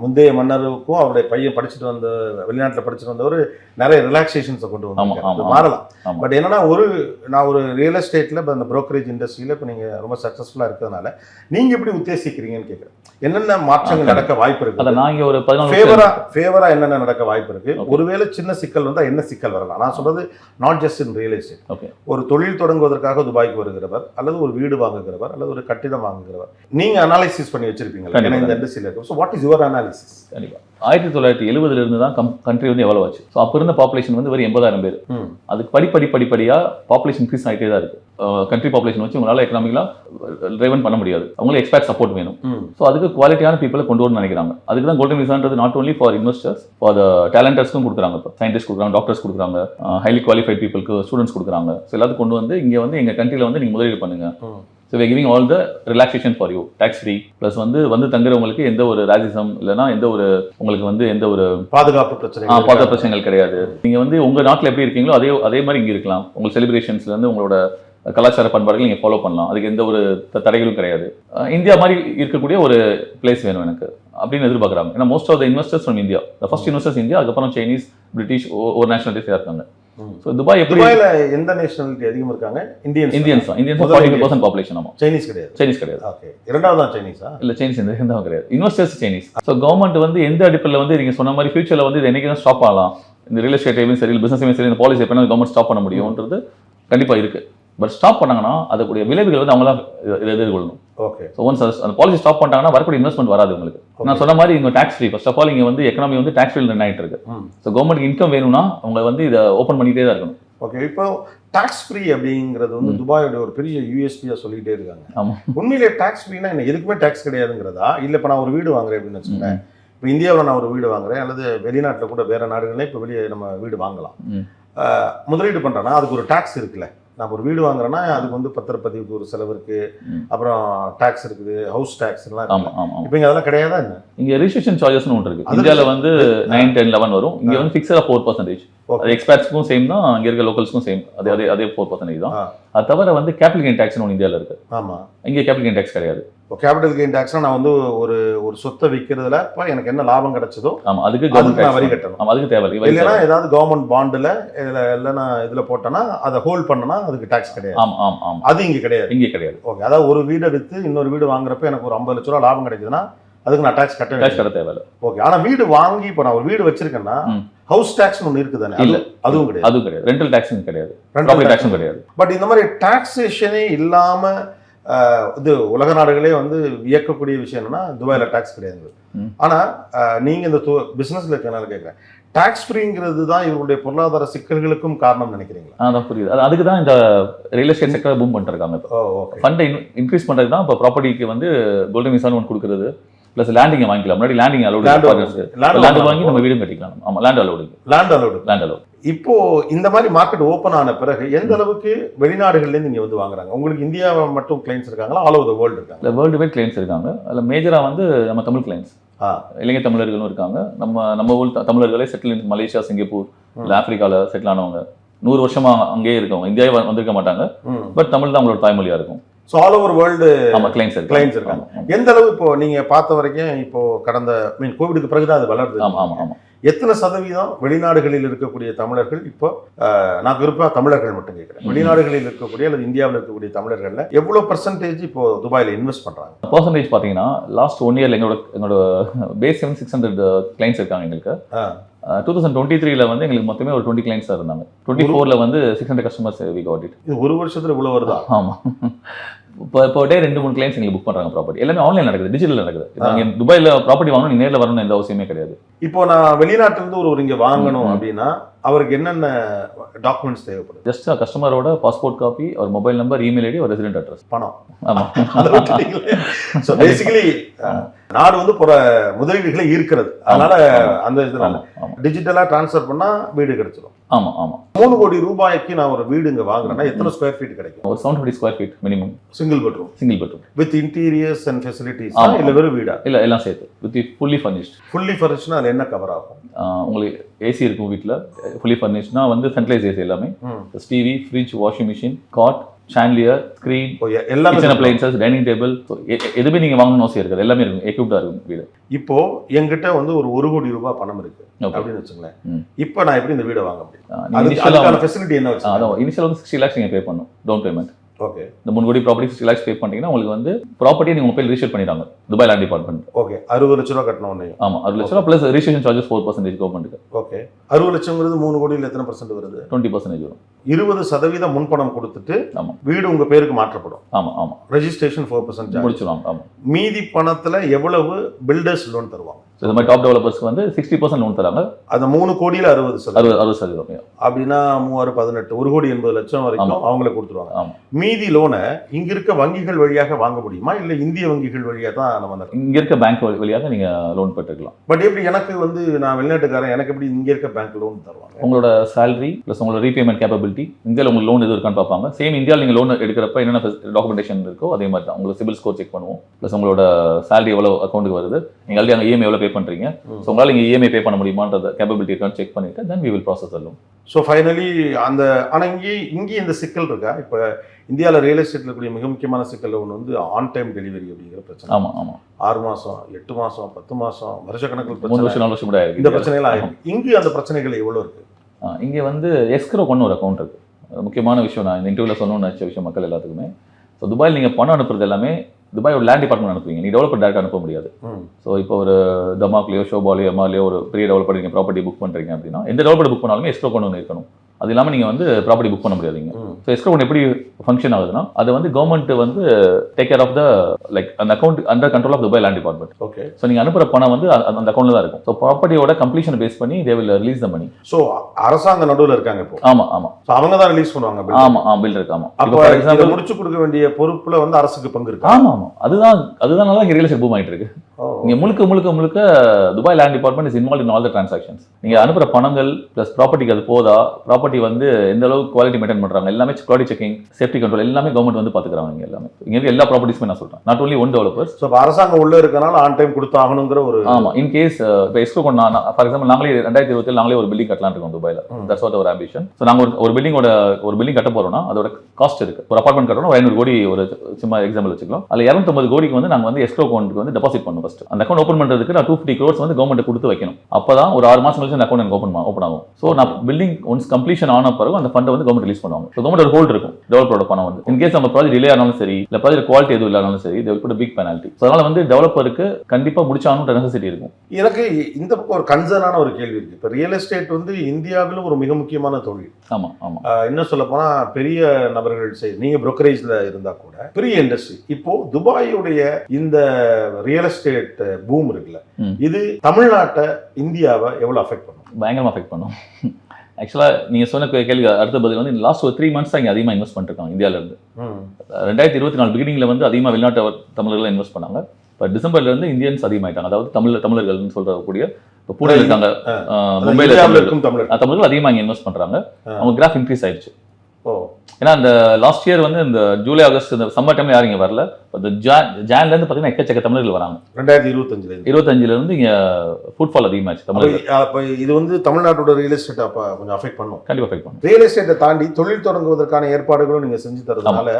முந்தைய மன்னருக்கும் அவருடைய பையன் படிச்சுட்டு வந்த வெளிநாட்டுல படிச்சுட்டு வந்தவர் நிறைய ரிலாக்ஸேஷன்ஸை கொண்டு ஆமா, வந்து ஆமா. மாறலாம். பட் என்னன்னா ஒரு நான் ஒரு ரியல் எஸ்டேட்ல இப்போ அந்த brokerage இண்டஸ்ட்ரியில இப்போ நீங்க ரொம்ப சக்ஸஸ்ஃபுல்லா இருக்கிறதுனால நீங்க எப்படி உத்தேசிக்கிறீங்கன்னு கேட்குறேன் என்னென்ன மாற்றங்கள் நடக்க வாய்ப்பு இருக்கு நான் இங்கே ஒரு ஃபேவரா ஃபேவரா என்னென்ன நடக்க வாய்ப்பு இருக்கு. ஒருவேளை சின்ன சிக்கல் வந்தா என்ன சிக்கல் வரலாம்? நான் சொல்றது not just in real estate okay ஒரு தொழில் தொடங்குவதற்காக துபாய்க்கு வருகிறவர் அல்லது ஒரு வீடு வாங்குகிறவர் அல்லது ஒரு கட்டிடம் வாங்குகிறவர் நீங்க அனாலிசிஸ் பண்ணி வச்சிருப்பீங்க இந்த. இண்டஸ்ட்ரியில் இருக்கும் so what is your analysis கண்டிப்பாக ஆயிரத்தி தொள்ளாயிரத்தி எழுபதுல இருந்து தான் கம் கண்ட்ரி வந்து எவ்வளோ ஆச்சு? ஸோ அப்போ இருந்த பாப்புலேஷன் வந்து வெறும் எண்பதாயிரம் பேர். அதுக்கு படிப்படி படிப்படியாக பாப்புலேஷன் இன்க்ரீஸ் ஆகிட்டே தான் இருக்கு. கண்ட்ரி பாப்புலேஷன் வச்சு உங்களால் எக்கனாமிக்கலாக ட்ரைவன் பண்ண முடியாது. அவங்களுக்கு எக்ஸ்பேர்ட் சப்போர்ட் வேணும். ஸோ அதுக்கு குவாலிட்டியான பீப்பிளை கொண்டு வரணும்னு நினைக்கிறாங்க. அதுக்கு தான் golden விசான்றது not only for investors for the டேலண்டர்ஸ்க்கும் கொடுக்குறாங்க இப்போ. சயின்டிஸ்ட் கொடுக்குறாங்க டாக்டர்ஸ் கொடுக்குறாங்க ஹைலி குவாலிஃபைட் பீப்புளுக்கு ஸ்டூடெண்ட்ஸ் கொடுக்குறாங்க. ஸோ எல்லாத்துக்கும் கொண்டு வந்து இங்கே வந்து எங்கள் கண்ட்ரியில் வந்து நீங்கள் முதலீடு பண்ணுங்க. So we giving all the relaxation for you tax free plus வந்து வந்து தங்குறவங்களுக்கு எந்த ஒரு ராஜிசம் இல்லைன்னா எந்த ஒரு உங்களுக்கு வந்து எந்த ஒரு பாதுகாப்பு பிரச்சனை ஆ, பாத பிரச்சனைகள் கிடையாது. நீங்க வந்து உங்க நாட்டில் எப்படி இருக்கீங்களோ அதே அதே மாதிரி இங்க இருக்கலாம். உங்க செலிப்ரேஷன்ஸ்ல இருந்து உங்களோட கலாச்சார பண்பாடுகள் நீங்க ஃபாலோ பண்ணலாம். அதுக்கு எந்த ஒரு தடைகளும் கிடையாது. இந்தியா மாதிரி இருக்கக்கூடிய ஒரு பிளேஸ் வேணும் எனக்கு. அப்படின்னு எதிர்பார்க்குறாங்க. ஏன்னா most of the investors from India the first investors India அதுக்கப்புறம் சைனீஸ் பிரிட்டிஷ் ஒரு நேஷனாலிட்டிஸாக இருக்காங்க ஸோ துபாய் எப்படி துபாயில எந்த நேஷனாலிட்டி அதிகம் இருக்காங்க? இந்தியன்ஸ் இந்தியன்ஸ் தான். Indians forty. பர்சன்ட் பாப்புலேஷன் ஆமாம் சைனீஸ் கிடையாது. சைனீஸ் கிடையாது. ஓகே இரண்டாவது தான் சைனீஸா இல்ல சைனீஸ் எந்த எந்த கிடையாது. இன்வெஸ்டர்ஸ் சைனீஸ் ஸோ கவர்மெண்ட் வந்து எந்த அடிப்படையில் வந்து நீங்க சொன்ன மாதிரி ஃபியூச்சர்ல வந்து இது என்னைக்கு தான் ஸ்டாப் ஆகலாம்? இந்த ரியல் எஸ்டேட்டையும் சரி பிசினஸையும் சரி இந்த பாலிசி எப்போ கவர்மெண்ட் ஸ்டாப் பண்ண முடியும்ன்றது கண்டிப்பா இருக்கு. பட் ஸ்டாப் பண்ணாங்கன்னா அதுக்குடைய விளைவுகள் வந்து அவங்க தான் எதிர்கொள்ளணும். ஓகே ஸோ ஒன்ஸ் அந்த பாலிசி ஸ்டாப் பண்ணிட்டாங்கன்னா வரக்கூடிய இன்வெஸ்ட்மெண்ட் வராது உங்களுக்கு. நான் சொன்ன மாதிரி இங்க tax free first of all இங்க வந்து எக்கனாமி வந்து டாக்ஸ் ஃப்ரீ ரன் ஆயிட்டு இருக்கு. ஸோ கவர்மெண்ட் இன்கம் வேணும்னா அவங்க வந்து இதை ஓப்பன் பண்ணிட்டே தான் இருக்கணும். ஓகே இப்போ டாக்ஸ் ஃப்ரீ அப்படிங்கிறது வந்து துபாயோட ஒரு பெரிய யூஎஸ்பியா சொல்லிட்டே இருக்காங்க. ஆமா. உண்மையிலே டாக்ஸ் ஃப்ரீனா என்ன? எதுக்குமே டாக்ஸ் கிடையாதுங்கிறதா? இல்லை இப்போ நான் ஒரு வீடு வாங்குறேன் அப்படின்னு வச்சுக்கோங்களேன். இப்போ இந்தியாவில் நான் ஒரு வீடு வாங்குறேன். அல்லது வெளிநாட்டில் கூட வேற நாடுகளே இப்போ வெளியே நம்ம வீடு வாங்கலாம். முதலீடு பண்ணுறேன்னா அதுக்கு ஒரு டாக்ஸ் இருக்குல்ல. நான் ஒரு வீடு வாங்குறேன்னா அதுக்கு வந்து பத்திரப்பதிவுக்கு ஒரு செலவு இருக்கு. ம். அப்புறம் டாக்ஸ் இருக்குது ஹவுஸ் டாக்ஸ் எல்லாம் ஆமா இருக்கு. ஆமா ஆமா. இப்போ இங்க அதெல்லாம் கிடையாதா என்ன? இங்க ரிஜிஸ்ட்ரேஷன் சார்ஜஸ்னு ஒன்று இருக்கு. அது இந்தியாவில் வந்து நைன் டென் லெவன் வரும். இங்க வந்து ஃபிக்ஸடாக ஃபோர் பர்சன்டேஜ். அது எக்ஸ்பேர்ட்ஸ்க்கும் சேம் தான் இங்க இருக்க லோக்கல்ஸ்க்கும் சேம் அதே அதே அதே ஃபோர் பர்சன்டேஜ் தான். அது தவிர வந்து கேபிட்டல் கெயின் டேக்ஸ்னு ஒன்று இந்தியாவில் இருக்கு. ஆமா. இங்கே கேபிட்டல் கெயின் டேக்ஸ் கிடையாது. இப்போ கேபிட்டல் கெயின் டாக்ஸ்னா நான் வந்து ஒரு ஒரு சொத்தை விற்கிறதுல இப்போ எனக்கு என்ன லாபம் கிடைச்சதோ ஆமா அதுக்கு அதுக்கு நான் வரி கட்டணும். அதுக்கு தேவை இல்லை இல்லைன்னா ஏதாவது கவர்மெண்ட் பாண்டுல இல்லை இல்லைன்னா இதுல போட்டேன்னா அதை ஹோல்ட் பண்ணனா அதுக்கு டாக்ஸ் கிடையாது. ஆமா ஆமா ஆமா. அது இங்க கிடையாது. இங்கே கிடையாது. ஓகே அதாவது ஒரு வீடை வித்து இன்னொரு வீடு வாங்குறப்ப எனக்கு ஒரு ஐம்பது லட்ச ரூபா லாபம் கிடைக்குதுன்னா அதுக்கு நான் டாக்ஸ் கட்ட டேக்ஸ் கட்ட தேவை இல்லை ஓகே ஆனா வீடு வாங்கி இப்போ நான் ஒரு வீடு வச்சிருக்கேன்னா. ஹவுஸ் டாக்ஸ் ஒன்று இருக்குதானே? இல்ல. அது- அதுவும் கிடையாது. அதுவும் கிடையாது. ரெண்டல் டேக்ஸும் கிடையாது. டேக்ஸும் கிடையாது. பட் இந்த மாதிரி டாக்ஸேஷனே இல்லாம ஆஹ், இது உலக நாடுகளே வந்து வியக்கக்கூடிய விஷயம் என்னன்னா துபாயில டாக்ஸ் கிடையாது. ம். ஆனா ஆஹ், நீங்க இந்த பிசினஸ்ல இருக்கனால கேட்குறேன் டாக்ஸ் ஃப்ரீங்கிறது தான் இவருடைய பொருளாதார சிக்கல்களுக்கும் காரணம் நினைக்கிறீங்களா? அதான் புரியுது. அது அதுக்கு தான் இந்த ரியல் எஸ்டேட் செக்டர் பூம் பண்ணிருக்காங்க இப்போ. ஃபண்டை இன்க்ரீஸ் பண்ணுறது தான் இப்போ ப்ராப்பர்ட்டிக்கு வந்து கோல்டன் விசான்னு ஒன்று கொடுக்குறது. ப்ளஸ் லேண்டிங்கை வாங்கிக்கலாம். முன்னாடி லேண்டிங் அலோடு லேண்ட் லேண்ட் வாங்கி நம்ம வீடும் கட்டிக்கலாம். ஆமா land allowed land allowed land allowed இப்போ இந்த மாதிரி மார்க்கெட் ஓப்பன் ஆன பிறகு எந்த அளவுக்கு வெளிநாடுகள்ல இருந்து இங்க வந்து வாங்குறாங்க? உங்களுக்கு இந்தியாவை மட்டும் கிளைண்ட்ஸ் இருக்காங்களா? ஆல் ஓவர் த வேர்ல்டு இருக்காங்க? இல்லை வேர்ல்டு வைட் கிளைண்ட்ஸ் இருக்காங்க. அதில் மேஜராக வந்து நம்ம தமிழ் கிளைண்ட்ஸ். இலங்கை தமிழர்களும் இருக்காங்க. நம்ம நம்ம ஊர் தமிழர்களே செட்டில் இன் மலேசியா சிங்கப்பூர் இல்ல ஆப்பிரிக்கால செட்டில் ஆனவங்க. நூறு வருஷமா அங்கேயே இருக்கவங்க. இந்தியாவே வந்திருக்க மாட்டாங்க. பட் தமிழ் தான் அவங்களோட தாய்மொழியா இருக்கும். ஸோ ஆல் ஓவர் வேர்ல்டு ஆமா கிளைண்ட்ஸ் Clients இருக்காங்க. எந்த அளவு இப்போ நீங்க பார்த்த வரைக்கும் இப்போ கடந்த மீன் கோவிடுக்கு பிறகுதான் அது வளருது. ஆமா ஆமா ஆமா. எத்தனை சதவீதம் வெளிநாடுகளில் இருக்கக்கூடிய தமிழர்கள் இப்போ நான் குறிப்பா தமிழர்கள் மட்டும் கேட்கிறேன். வெளிநாடுகளில் இருக்கக்கூடிய அல்லது இந்தியாவில் இருக்கக்கூடிய தமிழர்கள்ல எவ்வளவு பர்சன்டேஜ் இப்போ துபாயில இன்வெஸ்ட் பண்றாங்க? பர்சன்டேஜ் பார்த்தீங்கன்னா லாஸ்ட் ஒன் இயர்ல எங்களோட எங்களோட base seven six hundred clients இருக்காங்க எங்களுக்கு. டூ தௌசண்ட் டுவெண்ட்டி த்ரீல வந்து எங்களுக்கு மொத்தமே ஒரு டுவெண்ட்டி கிளைண்ட்ஸ் இருந்தாங்க. டுவெண்ட்டி ஃபோர்ல வந்து six hundred customers we got it இது ஒரு வருஷத்துல இவ்வளவு வருதா? ஆமா. இப்போ இப்போ டே ரெண்டு மூணு கிளைண்ட்ஸ் எங்களுக்கு புக் பண்றாங்க ப்ராப்பர்ட்டி எல்லாமே ஆன்லைன் நடக்குது டிஜிட்டல் நடக்குது. நாங்கள் துபாயில் ப்ராப்பர்ட்டி வாங்கணும் நீ நேரில் வரணும் எந்த அவசியமே கிடையாது. இப்போ நான் வெளிநாட்டுல இருந்து ஒரு இங்க வாங்கணும். அப்படின்னா அவருக்கு என்னென்ன டாக்குமெண்ட்ஸ் தேவைப்படுது ஜஸ்ட் கஸ்டமரோட பாஸ்போர்ட் காப்பி ஒரு மொபைல் நம்பர் இமெயில் ஐடி ஒரு ரெசிடென்ட் அட்ரஸ் பணம். ஆமா. basically, அஹ், நாடு வந்து புற முதலீடுகளை ஈர்க்கிறது. அதனால. அந்த ஆமா. டிஜிட்டலா டிரான்ஸ்ஃபர் பண்ணா வீடு கிடைச்சிடும் ஆமா ஆமா. மூணு கோடி ரூபாய்க்கு நான் ஒரு வீடு இங்க வாங்குறேன்னா எத்தனை ஸ்கொயர் ஃபீட் கிடைக்கும்? ஒரு seven fifty square feet minimum single bedroom single bedroom with interiors and facilities. இல்ல வெறும் வீடா? இல்ல எல்லாம் சேர்த்து. வித் ஃபுல்லி ஃபர்னிஷ்ட் ஃபுல்லி ஃபர்னிஷ்னா அதுல என்ன கவர் ஆகும்? உங்களுக்கு ஏசி இருக்கும் வீட்டில் ஃபுல்லி ஃபர்னிஷ்னா வந்து சென்ட்ரலைஸ் ஏசி எல்லாமே. TV fridge washing machine cot chandelier screen இப்போ எ- எல்லாமே கிச்சன் அப்ளைன்சஸ் டைனிங் டேபிள் எதுவுமே நீங்க வாங்கணும் அவசியம் இருக்காது. எல்லாமே இருக்கும். எக்யூப்டா இருக்கும் வீடு. இப்போ என்கிட்ட வந்து ஒரு ஒரு கோடி ரூபாய் பணம் இருக்கு. அப்படின்னு வச்சுங்களேன். இப்போ நான் எப்படி இந்த வீடை வாங்க முடியும்? அதுக்கான ஃபெசிலிட்டி என்ன அதான். இனிஷியல் வந்து சிக்ஸ்டி லேக்ஸ் நீங்க பே பண்ணணும். Down payment okay. இந்த மூணு கோடி ப்ராப்பர்ட்டி சிக்ஸ்டி லேக்ஸ் பே பண்ணிட்டீங்கன்னா உங்களுக்கு வந்து ப்ராப்பர்ட்டியை நீங்க மொபைல் ரிஜிஸ்டர் பண்ணிடுறாங்க. Dubai land department okay. அறுபது லட்ச ரூபா கட்டணும் ஒன்றையும் ஆமா. அறுபது லட்ச ரூபா plus registration charges four percentage கவர்மெண்ட்டுக்கு ஓகே. அறுபது லட்சங்கிறது மூணு கோடியில் எத்தனை பர்சன்ட் வருது? டுவெண்ட்டி பர்சன்டேஜ் வரும். இருபது சதவீதம் முன்பணம் கொடுத்துட்டு ஆமா. வீடு உங்க பேருக்கு மாற்றப்படும். ஆமா ஆமா. ரெஜிஸ்ட்ரேஷன் ஃபோர் பர்சன்ட் முடிச்சிருவாங்க. ஆமா. மீதி பணத்துல எவ்வளவு பில்டர்ஸ் லோன் தருவாங்க? ஸோ இந்த மாதிரி டாப் டெவலப்பர்ஸ்க்கு வந்து சிக்ஸ்டி பர்சன்ட் லோன் தராங்க. அந்த மூணு கோடியில அறுபது அறுபது அறுபது சதவீதம் அப்படின்னா மூவாறு பதினெட்டு ஒரு கோடி எண்பது லட்சம் வரைக்கும். அவங்கள கொடுத்துருவாங்க. மீதி லோனை இங்க இருக்க வங்கிகள் வழியாக வாங்க முடியுமா? இல்ல இந்திய வங்கிகள் வழியா தான் நம்ம இங்க இருக்க பேங்க் வழியாக நீங்க லோன் பெற்றுக்கலாம். பட் எப்படி எனக்கு வந்து நான் வெளிநாட்டுக்காரன் எனக்கு எப்படி இங்க இருக்க பேங்க் லோன் தருவாங்க? உங்களோட salary ப்ளஸ் உங்களோட ரீபேமெண்ட் கேப்பபிலிட்டி இந்தியாவில் உங்களுக்கு லோன் எது இருக்கான்னு பார்ப்பாங்க. சேம் இந்தியாவில் நீங்கள் லோன் எடுக்கிறப்ப என்னென்ன டாக்குமெண்டேஷன் இருக்கோ அதே மாதிரி தான். உங்களுக்கு சிபில் ஸ்கோர் செக் பண்ணுவோம். ப்ளஸ் உங்களோட salary எவ்வளோ அக்கௌண்ட்டுக்கு வருது. நீங்கள் ஆல்ரெடி அங்கே இஎம்ஐ எவ்வளோ பே பண்ணுறீங்க. ஸோ உங்களால் நீங்கள் இஎம்ஐ பே பண்ண முடியுமான்றத கேப்பபிலிட்டி இருக்கான்னு செக் பண்ணிட்டு then we will process loan so finally அந்த ஆனா இங்கே இங்கே இந்த சிக்கல் இருக்கா? இப்போ இந்தியாவில் ரியல் எஸ்டேட்ல இருக்கக்கூடிய மிக முக்கியமான சிக்கல் ஒன்று வந்து ஆன் டைம் டெலிவரி அப்படிங்கிற பிரச்சனை. ஆமாம் ஆமாம் ஆறு மாசம் எட்டு மாசம் பத்து மாசம் வருஷக்கணக்கில் மூணு வருஷம் நாலு வருஷம் கூட இந்த ஆயிருக்கு பிரச்சனைகள் ஆயிருக்கு. இங்கு அந்த பிரச்சனைகள் எவ்வளவு இருக்கு? இங்கே வந்து எஸ்க்ரோ கொண்டு ஒரு அக்கௌண்ட் இருக்குது முக்கியமான விஷயம் நான் இந்த இன்டர்வியூவில் சொல்லணும்னு நினச்ச விஷயம் மக்கள் எல்லாத்துக்குமே. ஸோ துபாயில் நீங்கள் பணம் அனுப்புறது எல்லாமே துபாய் ஒரு லேண்ட் டிபார்ட்மெண்ட் அனுப்புவீங்க. நீ டெவலப்பர் டேரக்ட் அனுப்ப முடியாது. ஸோ இப்போ ஒரு தமாக்லையோ ஷோபாலையோ எம்ஆர்லையோ ஒரு பெரிய டெவலப்பர் நீங்கள் ப்ராப்பர்ட்டி புக் பண்ணுறீங்க அப்படின்னா எந்த டெவலப்பர் புக் பண்ணாலுமே எஸ்க்ரோ கொண்டு ஒன்று இருக்கணும். அது இல்லாமல் நீங்கள் வந்து ப்ராப்பர்ட்டி புக் பண்ண முடியாதுங்க. ஸோ எஸ்க்ரோ ஒன்று எப்படி ஃபங்க்ஷன் ஆகுதுன்னா அது வந்து கவர்மெண்ட் வந்து take care of the like அந்த account under control of Dubai land department okay so நீங்கள் அனுப்புகிற பணம் வந்து அந்த- அக்கௌண்ட்டில் தான் இருக்கும். ஸோ ப்ராப்பர்ட்டியோட கம்ப்ளீஷன் பேஸ் பண்ணி they will release the money so அரசாங்க நடுவுல இருக்காங்க இப்போ. ஆமாம் ஆமாம் ஸோ அவங்க தான் ரிலீஸ் பண்ணுவாங்க bill. ஆமா ஆ பில் இருக்கு ஆமா. அப்போ இப்போ ஃபார் இதை எக்ஸாம்பிள் முடிச்சு கொடுக்க வேண்டிய பொறுப்புல வந்து அரசுக்கு பங்கு இருக்கு? ஆமா ஆமா. அதுதான் அதுதான் நல்லா ரியல் எஸ்டேட் பூம் ஆயிட்டு இருக்கு. நீங்க முழுக்க முழுக்க முழுக்க Dubai land department is involve in all the transactions நீங்க அனுப்புற பணங்கள் பிளஸ் ப்ராப்பர்ட்டிக்கு அது போதா? ப்ராப்பர்ட்டி வந்து எந்த அளவுக்கு குவாலிட்டி மெயின்டைன் பண்றாங்க எல்லாமே குவாலிட்டி செக்கிங் சேஃப்டி கண்ட்ரோல் எல்லாமே கவர்மெண்ட் வந்து பாத்துக்கிறாங்க இங்க எல்லாமே. இங்க இருக்க எல்லா ப்ராப்பர்ட்டிஸுமே நான் சொல்றேன். Not only one developers so அரசாங்கம் உள்ள இருக்கனால ஆன் டைம் கொடுத்தாகணுங்கிற ஒரு ஆமா இன் கேஸ் இப்போ எஸ்கோ கொண்டு ஃபார் எக்ஸாம்பிள் நாங்களே ரெண்டாயிரத்தி இருபத்தி நாங்களே ஒரு பில்டிங் கட்டலாம் இருக்கோம் துபாயில. தட்ஸ் வாட் ஒரு ஆம்பிஷன் ஸோ நாங்க ஒரு ஒரு பில்டிங்கோட ஒரு பில்டிங் கட்ட போறோம்னா அதோட காஸ்ட் இருக்கு. ஒரு அபார்ட்மெண்ட் கட்டணும் ஒரு ஐநூறு கோடி ஒரு சும்மா எக்ஸாம்பிள் வச்சுக்கலாம். அதுல இரநூத்தம்பது கோடிக்கு வந்து நாங்க வந்து எஸ்கோ அக்கௌண்ட்டுக்கு வந்து டெபாசிட் பண்ணணும் ஃபர்ஸ்ட் அந்த அக்கௌண்ட் ஓப்பன் பண்றதுக்கு நான் டூ ஃபிஃப்டி க்ரோர்ஸ் வந்து கவர்மெண்ட் கொடுத்து வைக்கணும். அப்பதான் ஒரு ஆறு மாசம் கழிச்சு அந்த அக்கௌண்ட் எனக்கு ஓப்பன் ஓப்பன் ஆகும். ஸோ நான் பில்டிங் ஒன்ஸ் கம்ப்ளீஷன் ஆன பிறகு அந்த ஃபண்டை வந்து கவர்மெண்ட் ரிலீஸ் பண்ணுவாங்க. ஸோ கவர்மெண்ட் ஒரு ஹோல்ட் இருக்கும். டெவலப்பரோட பணம் வந்து. இன் கேஸ் நம்ம ப்ராஜெக்ட் டிலே ஆனாலும் சரி இல்ல ப்ராஜெக்ட் குவாலிட்டி எதுவும் இல்லாலும் சரி a பிக் ஸோ அதனால வந்து டெவலப்பருக்கு கண்டிப்பா முடிச்சாகணுன்ற நெசசிட்டி இருக்கும். எனக்கு இந்த பக்கம் ஒரு கன்சர்னான ஒரு கேள்வி இருக்கு. இப்போ ரியல் எஸ்டேட் வந்து இந்தியாவிலும் ஒரு மிக முக்கியமான தொழில். ஆமா ஆமா. இன்னும் சொல்ல போனா பெரிய நபர்கள் செய் நீங்க brokerage-ல இருந்தா கூட பெரிய இண்டஸ்ட்ரி இப்போ துபாயுடைய இந்த ரியல் எஸ்டேட் பூம் இருக்குல்ல. இது தமிழ்நாட்டை இந்தியாவை எவ்வளவு அஃபெக்ட் பண்ணும்? பயங்கரமா அஃபெக்ட் பண்ணும். ஆக்சுவலா நீங்க சொன்ன கேள்வி அடுத்த பதில் வந்து லாஸ்ட் ஒரு த்ரீ மந்த்ஸ் இங்க அதிகமா இன்வெஸ்ட் பண்ணிருக்காங்க இந்தியால இருந்து ரெண்டாயிரத்தி இருபத்தி நாலு பிகினிங்ல வந்து அதிகமா வெளிநாட்டு தமிழர்கள் இன்வெஸ்ட் பண்ணாங்க. இப்போ டிசம்பர்ல இருந்து இந்தியன்ஸ் அதிகமாயிட்டாங்க. அதாவது தமிழ் தமிழர்கள்னு சொல்றக்கூடிய இப்போ பூனேல இருக்காங்க. இந்தியாவில் தமிழர்கள். அதிகமாக இங்க இன்வெஸ்ட் பண்றாங்க. ஆ. அவங்க கிராஃப் இன்க்ரீஸ் ஆயிடுச்சு. ஏன்னா அந்த லாஸ்ட் இயர் வந்து இந்த ஜூலை ஆகஸ்ட் இந்த சம்மர் டைம்ல யாரும் இங்க வரல. இந்த ஜான் ஜான்ல இருந்து பாத்தீங்கன்னா எக்கச்சக்க தமிழர்கள் வராங்க. ரெண்டாயிரத்தி இருபத்தஞ்சுல இருந்து. இருபத்தஞ்சுல இருந்து இங்க ஃபுட்ஃபால் அதிகமாச்சு தமிழர்கள். அப்ப இது வந்து தமிழ்நாட்டோட ரியல் எஸ்டேட் அப்ப கொஞ்சம் அஃபெக்ட் பண்ணும். கண்டிப்பா ஃபைட் பண்ணும். ரியல் எஸ்டேட்டை தாண்டி தொழில் தொடங்குவதற்கான ஏற்பாடுகளும் நீங்க செஞ்சு தரதுனால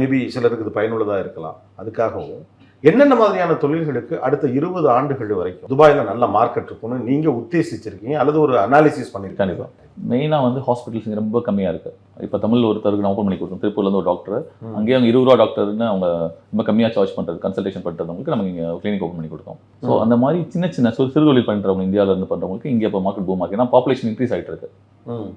மேபி சிலருக்கு இது பயனுள்ளதா இருக்கலாம். அதுக்காகவும் என்னென்ன மாதிரியான தொழில்களுக்கு அடுத்த இருபது ஆண்டுகள் வரைக்கும் துபாயில நல்ல மார்க்கெட் இருக்கும்னு நீங்க உத்தேசிச்சிருக்கீங்க? அல்லது ஒரு அனாலிசிஸ் பண்ணிருக்கீங்க? கண்டிப்பா. மெயினா வந்து ஹாஸ்பிட்டல்ஸ் ரொம்ப கம்மியா இருக்கு. இப்போ தமிழ் ஒருத்தருக்கு நான் ஓப்பன் பண்ணி கொடுத்தோம் திருப்பூர்ல இருந்து ஒரு டாக்டர். அங்கேயே அவங்க இருபது ரூபா டாக்டர்னு அவங்க ரொம்ப கம்மியா சார்ஜ் பண்றது கன்சல்டேஷன் பண்றவங்களுக்கு நம்ம இங்க கிளினிக் ஓப்பன் பண்ணி கொடுத்தோம். ஸோ. அந்த மாதிரி சின்ன சின்ன சிறு தொழில் பண்றவங்க இந்தியால இருந்து பண்றவங்களுக்கு இங்க இப்போ மார்க்கெட் பூம் ஆகுது ஏன்னா பாப்புலேஷன் இன்க்ரீஸ் ஆயிட்டு இருக்கு.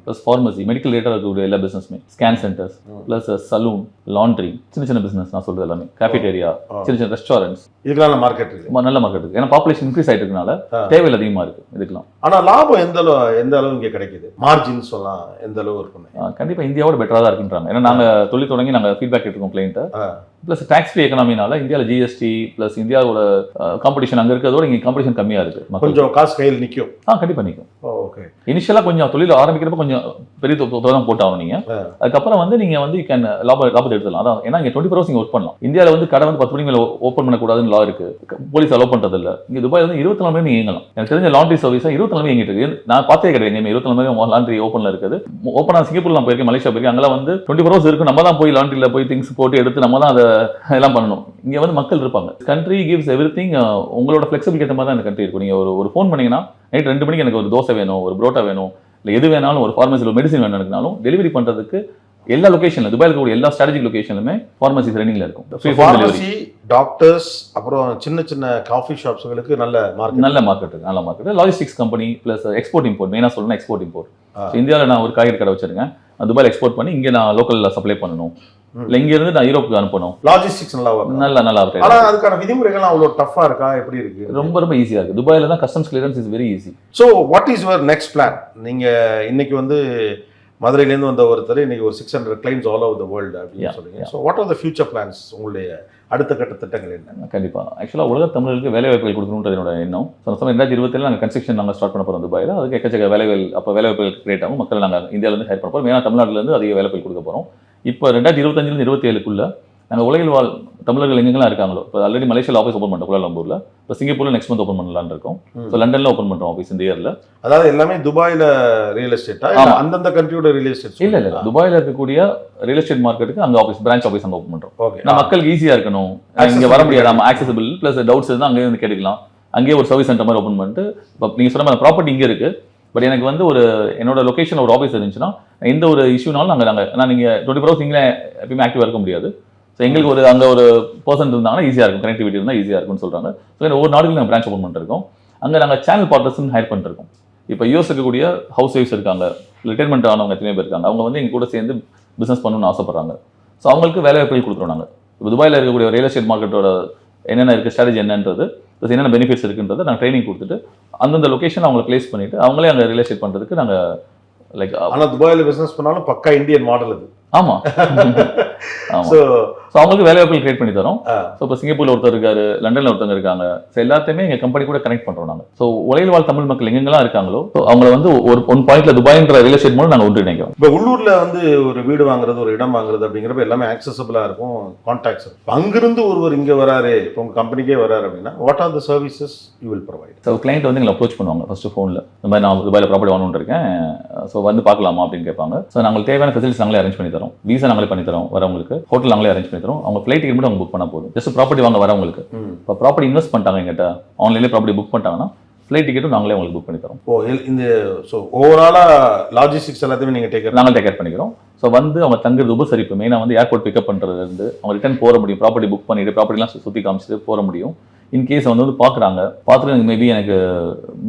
ப்ளஸ் ஃபார்மசி மெடிக்கல் ரிலேட்டட் இருக்கக்கூடிய எல்லா பிசினஸ்மே scan centres. Plus salon laundry சின்ன சின்ன பிசினஸ் நான் சொல்றது எல்லாமே. கேஃபிடேரியா. சின்ன சின்ன ரெஸ்டாரண்ட்ஸ் இதுக்கெல்லாம் மார்க்கெட் இருக்கு. நல்ல மார்க்கெட் இருக்கு. ஏன்னா பாப்புலேஷன் இன்க்ரீஸ் ஆயிட்டு இருக்கனால. தேவைகள் அதிகமா இருக்கு இதுக்கெல்லாம். ஆனா லாபம் எந்த அளவு எந்த அளவு இங்க கிடைக்குது? மார்ஜின் சொல்லலாம் எந்த அளவு இருக்குன்னு ஆ, கண்டிப்பா இந்தியாவோட பெட்டரா தான் இருக்குன்றாங்க. ஏன்னா நாங்க தொழில் தொடங்கி நாங்க ஃபீட்பேக் எடுத்துக்கோம் கிளைண்ட்டை. ப்ளஸ் டேக்ஸ் ஃப்ரீ எக்கனாமினால இந்தியாவில் ஜிஎஸ்டி ப்ளஸ் இந்தியாவோட காம்படிஷன் அங்க இருக்கிறதோட இங்க காம்படிஷன் கம்மியா இருக்கு கொஞ்சம் காசு கையில் நிக்கும். ஆ கண்டிப்பா நிற்கும் ஓகே இனிஷியலா கொஞ்சம் தொழில் ஆரம்பிக்கிறப்ப கொஞ்சம் பெரிய தொகை தான் ஆ. அதுக்கப்புறம் வந்து நீங்க வந்து கேன் லாப லாபத்தை எடுத்துலாம் அதான் ஏன்னா இங்க டுவெண்ட்டி ஹவர்ஸ் இங்க ஒர்க் பண்ணலாம். இந்தியாவில் வந்து கடை வந்து பத்து மணிக்கு மேல ஓப்பன் பண்ணக்கூடாதுன்னு லா இருக்கு. போலீஸ் அலோவ் பண்றது இல்ல இங்க துபாய் வந்து இருபத்தி நாலு மணி நீங்க இயங்கலாம். எனக்கு தெரிஞ்ச லாண்ட்ரி சர்வீஸ் இருபத்தி நாலு இயங்கிட்டு இருக்கு. நான் பார்த்தே கிடையாது. எங்க இருபத்தி நாலு மணி லாண்ட்ரி ஓப்பன்ல இருக்குது. ஓப்பனா சிங்கப்பூர் நான் போயிருக்கேன் மலேசியா போயிருக்கேன். அங்கெல்லாம் வந்து டுவெண்ட்டி ஹவர்ஸ் இருக்கு. நம்ம தான் போய் லாண்ட்ரியில போய் திங்ஸ் போட்டு எடுத்து நம்ம தான் அதை எல்லாம் பண்ணணும். இங்க வந்து மக்கள் இருப்பாங்க. கண்ட்ரி கிவ்ஸ் எவ்ரி திங் உங்களோட ஃபிளெக்சிபிள் ஏற்ற மாதிரி தான் இந்த கண்ட்ரி இருக்கும். நீங்க ஒரு ஒரு ஃபோன் பண்ணீங்கன்னா நைட் ரெண்டு மணிக்கு எனக்கு ஒரு தோசை வேணும் ஒரு புரோட்டா வேணும். இல்லை எது வேணாலும் ஒரு ஃபார்மசியில் மெடிசன் வேணும் எனக்குனாலும் டெலிவரி பண்றதுக்கு எல்லா லொகேஷன்ல துபாயில் இருக்கக்கூடிய எல்லா ஸ்ட்ராட்டஜிக் லொகேஷன்லுமே ஃபார்மசி ரன்னிங்ல இருக்கும். ஃபார்மசி டாக்டர்ஸ் அப்புறம் சின்ன சின்ன காஃபி ஷாப்ஸ்களுக்கு நல்ல மார்க்கெட் நல்ல மார்க்கெட் நல்ல market logistics company plus export import மெயினாக சொல்லணும் எக்ஸ்போர்ட் இம்போர்ட். இந்தியாவில் நான் ஒரு காய்கறி கடை வச்சிருக்கேன் துபாயில் எக்ஸ்போர்ட் பண்ணி இங்கே நான் லோக்கலில் சப்ளை பண்ணணும். இல்லை இங்க இருந்து நான் யூரோப்புக்கு அனுப்பணும். லாஜிஸ்டிக்ஸ் நல்லா வரும். நல்ல நல்லா இருக்கு ஆனா அதுக்கான விதிமுறைகள்லாம் அவ்வளவு டஃப்பா இருக்கா? எப்படி இருக்கு? ரொம்ப ரொம்ப ஈஸியா இருக்கு. துபாயில தான் customs clearance is very easy so what is your next plan நீங்க இன்னைக்கு வந்து மதுரையிலேருந்து வந்த ஒருத்தர் இன்னைக்கு ஒரு six hundred clients all over the world அப்படின்னு yeah. So what are the future plans உங்களுடைய அடுத்த கட்ட திட்டங்கள் என்ன? கண்டிப்பா. ஆக்சுவலா உலக தமிழர்களுக்கு வேலை வாய்ப்புகள் கொடுக்கணுன்றது என்னோட எண்ணம். ஸோ சமயம் ரெண்டாயிரத்தி இருபத்தில் நாங்கள் கன்ஸ்ட்ரக்ஷன் நாங்கள் ஸ்டார்ட் பண்ண போகிறோம் துபாயில். அதுக்கு எக்கச்சக்க வேலைகள் அப்போ வேலை வாய்ப்புகள் கிரியேட் ஆகும். மக்கள் நாங்கள் இந்தியாவிலேருந்து ஹையர் பண்ண போகிறோம் மெயினாக தமிழ்நாட்டிலேருந்து அதிக வேலை கொடுக்க போகிறோம் இப்போ ரெண்டாயிரத்தி இருபத்தஞ்சிலிருந்து இருபத்தி ஏழுக்குள்ள நாங்கள் உலகில் வாழ் தமிழர்கள் எங்கெங்கெல்லாம் இருக்காங்களோ இப்போ ஆல்ரெடி மலேசியாவில் ஆஃபீஸ் ஓப்பன் பண்ணிட்டோம் குலாலம்பூரில். இப்போ சிங்கப்பூரில் நெக்ஸ்ட் மந்த் ஓப்பன் பண்ணலாம்னு இருக்கோம். ஸோ லண்டனில் ஓப்பன் பண்ணுறோம் ஆஃபீஸ் இந்த இயரில் அதாவது எல்லாமே துபாயில ரியல் எஸ்டேட்டா. அந்தந்த கண்ட்ரியோட ரியல் எஸ்டேட் இல்லை இல்லை. துபாயில் இருக்கக்கூடிய ரியல் எஸ்டேட் மார்க்கெட்டுக்கு அங்கே ஆஃபீஸ் பிரான்ச் ஆஃபீஸ் அங்கே ஓப்பன் பண்ணுறோம் ஓகே நான் மக்களுக்கு ஈஸியாக இருக்கணும். இங்கே வர முடியாது? நம்ம ஆக்சசபிள் ப்ளஸ் டவுட்ஸ் இருந்தால் அங்கேயே வந்து கேட்டுக்கலாம். அங்கேயே ஒரு சர்வீஸ் சென்டர் மாதிரி ஓப்பன் பண்ணிட்டு இப்போ நீங்கள் சொன்ன மாதிரி ப்ராப்பர்ட்டி இங்கே இருக்குது பட் எனக்கு வந்து ஒரு என்னோட லொக்கேஷன் ஒரு ஆஃபீஸ் இருந்துச்சுன்னா எந்த ஒரு இஷ்யூனாலும் நாங்கள் நாங்கள் நான் நீங்கள் டுவெண்ட்டி ஃபோர் ஹவர்ஸ் நீங்களே எப்பயுமே ஆக்டிவாக இருக்க முடியாது. ஸோ எங்களுக்கு ஒரு அங்கே ஒரு பர்சன் இருந்தாங்கன்னா ஈஸியாக இருக்கும். கனெக்டிவிட்டி இருந்தால் ஈஸியாக இருக்கும்னு சொல்கிறாங்க ஸோ ஒவ்வொரு நாடுகளும் நாங்கள் பிரான்ச் ஓப்பன் பண்ணிருக்கோம். அங்கே நாங்கள் சேனல் பார்ட்னர்ஸ்னு ஹையர் பண்ணிருக்கோம். இப்போ யூஎஸ் இருக்கக்கூடிய ஹவுஸ் ஒய்ஃப்ஸ் இருக்காங்க ரிட்டைர்மெண்ட் ஆனவங்க எத்தனை பேர் இருக்காங்க. அவங்க வந்து எங்க கூட சேர்ந்து பிஸ்னஸ் பண்ணணும்னு ஆசைப்பட்றாங்க. ஸோ அவங்களுக்கு வேலை வாய்ப்புகள் கொடுத்துருவோம் நாங்கள் இப்போ துபாயில் இருக்கக்கூடிய ரியல் எஸ்டேட் மார்க்கெட்டோட என்னென்ன இருக்குது ஸ்ட்ராட்டஜி என்னன்றது plus என்னென்ன பெனிஃபிட்ஸ் இருக்குன்றதை நாங்கள் ட்ரைனிங் கொடுத்துட்டு அந்தந்த லொகேஷன் அவங்களை ப்ளேஸ் பண்ணிட்டு அவங்களே அங்கே ரியல் எஸ்டேட் பண்ணுறதுக்கு நாங்கள் லைக் ஆனா துபாயில பிசினஸ் பண்ணாலும் பக்கா இந்தியன் மாடல் அது. ஆமாம் ஸோ ஸோ அவங்களுக்கு வேலை வாய்ப்புகள் கிரியேட் பண்ணி தரோம். ஸோ இப்போ சிங்கப்பூர்ல ஒருத்தர் இருக்காரு லண்டன்ல ஒருத்தங்க இருக்காங்க. ஸோ எல்லாத்தையுமே எங்க கம்பெனி கூட கனெக்ட் பண்றோம் நாங்க. ஸோ உலகில் வாழ் தமிழ் மக்கள் எங்கெங்கெல்லாம் இருக்காங்களோ ஸோ அவங்கள வந்து ஒரு ஒன் பாயிண்ட்ல துபாய்ன்ற ரியல் எஸ்டேட் மூலம் நாங்கள் ஒன்றிணைக்கிறோம் இப்போ உள்ளூர்ல வந்து ஒரு வீடு வாங்குறது ஒரு இடம் வாங்குறது அப்படிங்கிறப்ப எல்லாமே ஆக்சசபிளா இருக்கும் கான்டாக்ட்ஸ் இருக்கும். அங்கிருந்து ஒருவர் இங்க வராரு இப்போ உங்க கம்பெனிக்கே வராரு அப்படின்னா what are the services you will provide so client வந்து எங்களை அப்ரோச் பண்ணுவாங்க ஃபர்ஸ்ட் ஃபோனில் இந்த மாதிரி நான் துபாயில் ப்ராப்பர்ட்டி வாங்கணும்னு இருக்கேன் ஸோ வந்து பார்க்கலாமா அப்படின்னு கேட்பாங்க. ஸோ நாங்கள் தேவையான ஃபெசிலிட்டிஸ் நாங்களே அரேஞ்ச் பண்ணி தரோம். வீசா நாங்களே பண்ணி தரோம் வரவங்களுக்கு ஹோட்டல் நாங்களே அரேஞ்ச் பண்ணி தரோம் அவங்க ஃப்ளைட் டிக்கெட் மட்டும் அவங்க புக் பண்ண போதும். ஜஸ்ட் ப்ராப்பர்ட்டி வாங்க வரவங்களுக்கு இப்போ ப்ராப்பர்ட்டி இன்வெஸ்ட் பண்ணிட்டாங்க எங்கிட்ட ஆன்லைன்லேயே ப்ராப்பர்ட்டி புக் பண்ணிட்டாங்கன்னா ஃப்ளைட் டிக்கெட்டும் நாங்களே உங்களுக்கு புக் பண்ணி தரோம் ஓ இந்த ஸோ ஓவராலா லாஜிஸ்டிக்ஸ் எல்லாத்தையுமே நீங்க டேக் நாங்கள் டேக் பண்ணிக்கிறோம். ஸோ வந்து அவங்க தங்குறது உபசரிப்பு. மெயினாக வந்து ஏர்போர்ட் பிக்கப் பண்ணுறதுல இருந்து அவங்க ரிட்டர்ன் போற முடியும். ப்ராப்பர்ட்டி புக் பண்ணிட்டு ப்ராப்பர்ட்டிலாம் சுற்றி காமிச்சிட்டு போற முடியும். இன்கேஸ் வந்து வந்து பார்க்குறாங்க பார்த்துட்டு எனக்கு மேபி எனக்கு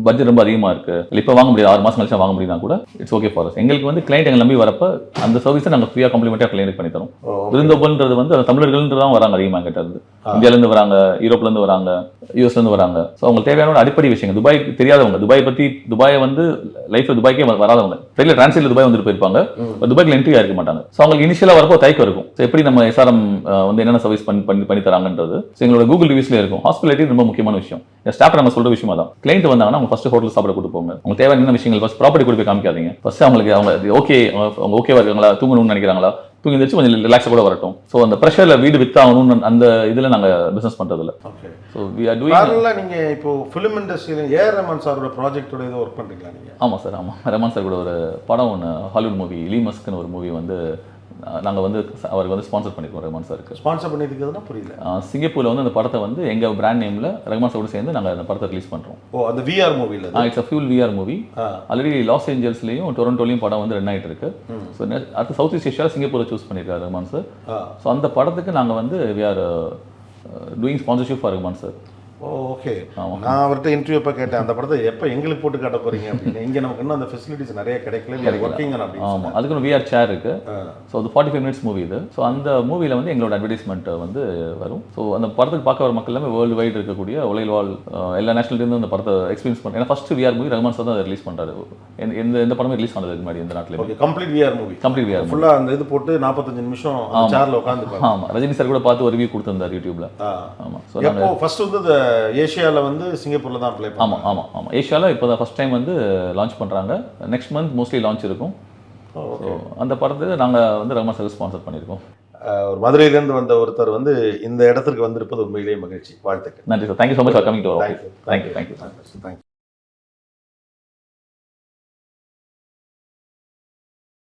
பட்ஜெட் ரொம்ப அதிகமாக இருக்கு. இல்லை இப்போ வாங்க முடியாது ஆறு மாதம் கழிச்சு வாங்க முடியும்னா கூட இட்ஸ் ஓகே ஃபார் எங்களுக்கு வந்து கிளைண்ட் எங்களை நம்பி வரப்ப அந்த சர்வீஸை நாங்கள் ஃப்ரீயாக காம்ப்ளிமெண்ட்டாக கிளைண்ட் பண்ணி தரோம். விருந்தோம்பல்ன்றது வந்து தமிழர்கள்ன்றது தான் வராங்க அதிகமாக ஆ. இந்தியாவிலேருந்து வராங்க யூரோப்லேருந்து வராங்க யூஎஸ்லேருந்து வராங்க. ஸோ அவங்களுக்கு தேவையான ஒரு அடிப்படை விஷயங்கள். துபாய்க்கு தெரியாதவங்க துபாய் பற்றி துபாயை வந்து லைஃப்பில் துபாய்க்கே வராதவங்க. ட்ரெயினில் டிரான்ஸ்லேட் துபாய் வந்துட்டு போயிருப்பாங்க. துபாய்க்கு என்ட்ரி இருக்க மாட்டாங்க. ஸோ அவங்களுக்கு இனிஷியலாக வரப்போ தயக்கம் இருக்கும். ஸோ எப்படி நம்ம எஸ்ஆர்எம் வந்து என்னென்ன சர்வீஸ் பண்ணி பண்ணி பண்ணி தராங்கன்றது. ஸோ எங்களோட கூகுள் ரிவ்யூஸ்லேயே இருக்கும். ஹாஸ்பிட்டல் ஹாஸ்பிட்டாலிட்டி ரொம்ப முக்கியமான விஷயம். ஸ்டாஃப் நம்ம சொல்ற விஷயம் அதான் கிளைண்ட் வந்தாங்கன்னா அவங்க ஃபர்ஸ்ட் ஹோட்டல் சாப்பிட கூட்டு போங்க. அவங்க தேவையான விஷயங்கள் ஃபர்ஸ்ட் ப்ராப்பர்ட்டி போய் காமிக்காதீங்க. ஃபர்ஸ்ட் அவங்களுக்கு அவங்க ஓகே அவங்க ஓகேவா இருக்காங்களா? தூங்கணும்னு நினைக்கிறாங்களா? தூங்கி வச்சு கொஞ்சம் ரிலாக்ஸாக கூட வரட்டும். ஸோ அந்த ப்ரெஷரில் வீடு வித்தாகணும்னு அந்த இதில் நாங்கள் பிஸ்னஸ் பண்ணுறதில்ல okay so we are doing பேரலாக நீங்கள் இப்போ ஃபிலிம் இண்டஸ்ட்ரியில ஏஆர் ரஹ்மான் சாரோட ப்ராஜெக்டோட இது ஒர்க் பண்ணுறீங்களா நீங்கள் ஆமாம் சார் ஆமாம் ரஹ்மான் சார் கூட ஒரு படம் ஒன்று ஹாலிவுட் மூவி லீ மஸ்க்னு ஒரு மூவி வந்து நாங்கள் வந்து அவருக்கு வந்து ஸ்பான்சர் பண்ணியிருக்கோம் ரஹ்மான் சாருக்கு. ஸ்பான்சர் பண்ணியிருக்கிறதுனா புரியல. சிங்கப்பூர்ல வந்து அந்த படத்தை வந்து எங்கள் பிராண்ட் நேமில் ரஹ்மான் சாரோட சேர்ந்து நாங்கள் அந்த படத்தை ரிலீஸ் பண்ணுறோம் ஓ அந்த விஆர் மூவியில் it's a full VR movie already Los ஏஞ்சல்ஸ்லையும் டொரண்டோலையும் படம் வந்து ரன் ஆகிட்டு இருக்கு. ஸோ அடுத்து சவுத் ஈஸ்ட் ஏஷியாவில் சிங்கப்பூரை சூஸ் பண்ணியிருக்காரு ரஹ்மான் சார். ஸோ அந்த படத்துக்கு நாங்கள் வந்து we are doing sponsorship for Rahman sir. Okay. நான் அவர்கிட்ட இன்டர்வியூ எப்போ கேட்டேன். அந்த படத்தை எப்போ எங்களுக்கு போட்டு காட்ட போறீங்க அப்படின்னு. இங்கே நமக்கு இன்னும் அந்த ஃபெசிலிட்டிஸ் நிறைய கிடைக்கல. ஒர்க்கிங் ஆமாம் அதுக்கு விஆர் சேர் இருக்கு. ஸோ அது ஃபார்ட்டி ஃபைவ் மினிட்ஸ் மூவி இது. ஸோ அந்த மூவியில் வந்து எங்களோட அட்வர்டைஸ்மெண்ட் வந்து வரும். ஸோ அந்த படத்துக்கு பார்க்க வர மக்கள் எல்லாமே வேர்ல்டு வைடு இருக்கக்கூடிய உலகில் வாழ் எல்லா நேஷனல்லேருந்து அந்த படத்தை எக்ஸ்பீரியன்ஸ் பண்ண ஏன்னா first VR movie Rahman sir தான் ரிலீஸ் பண்ணுறாரு எந்த எந்த படமே ரிலீஸ் பண்ணதுக்கு முன்னாடி இந்த நாட்டில் complete VR movie complete VR ஃபுல்லாக அந்த இது போட்டு நாற்பத்தஞ்சு நிமிஷம் சேர்ல உட்காந்து ஆமாம் ரஜினி சார் கூட பார்த்து ஒரு ரிவ்யூ கொடுத்துருந்தார் யூடியூப்ல ஆமாம் ஸோ ஃபர்ஸ்ட் வந்து ஏஷியாவில் வந்து சிங்கப்பூர்ல தான் அப்ளை ஆமாம் ஆமாம் ஆமாம் ஏஷியாவில் இப்போ தான் ஃபஸ்ட் டைம் வந்து லான்ச் பண்ணுறாங்க நெக்ஸ்ட் மந்த் மோஸ்ட்லி லான்ச் இருக்கும். ஸோ அந்த படத்துக்கு நாங்கள் வந்து ரஹ்மான் சார் ஸ்பான்சர் பண்ணியிருக்கோம். ஒரு மதுரையிலேருந்து வந்த ஒருத்தர் வந்து இந்த இடத்திற்கு வந்திருப்பது உண்மையிலேயே மகிழ்ச்சி. வாழ்த்துக்கள். நன்றி sir thank you so much for coming to thank you thank you thank you thank you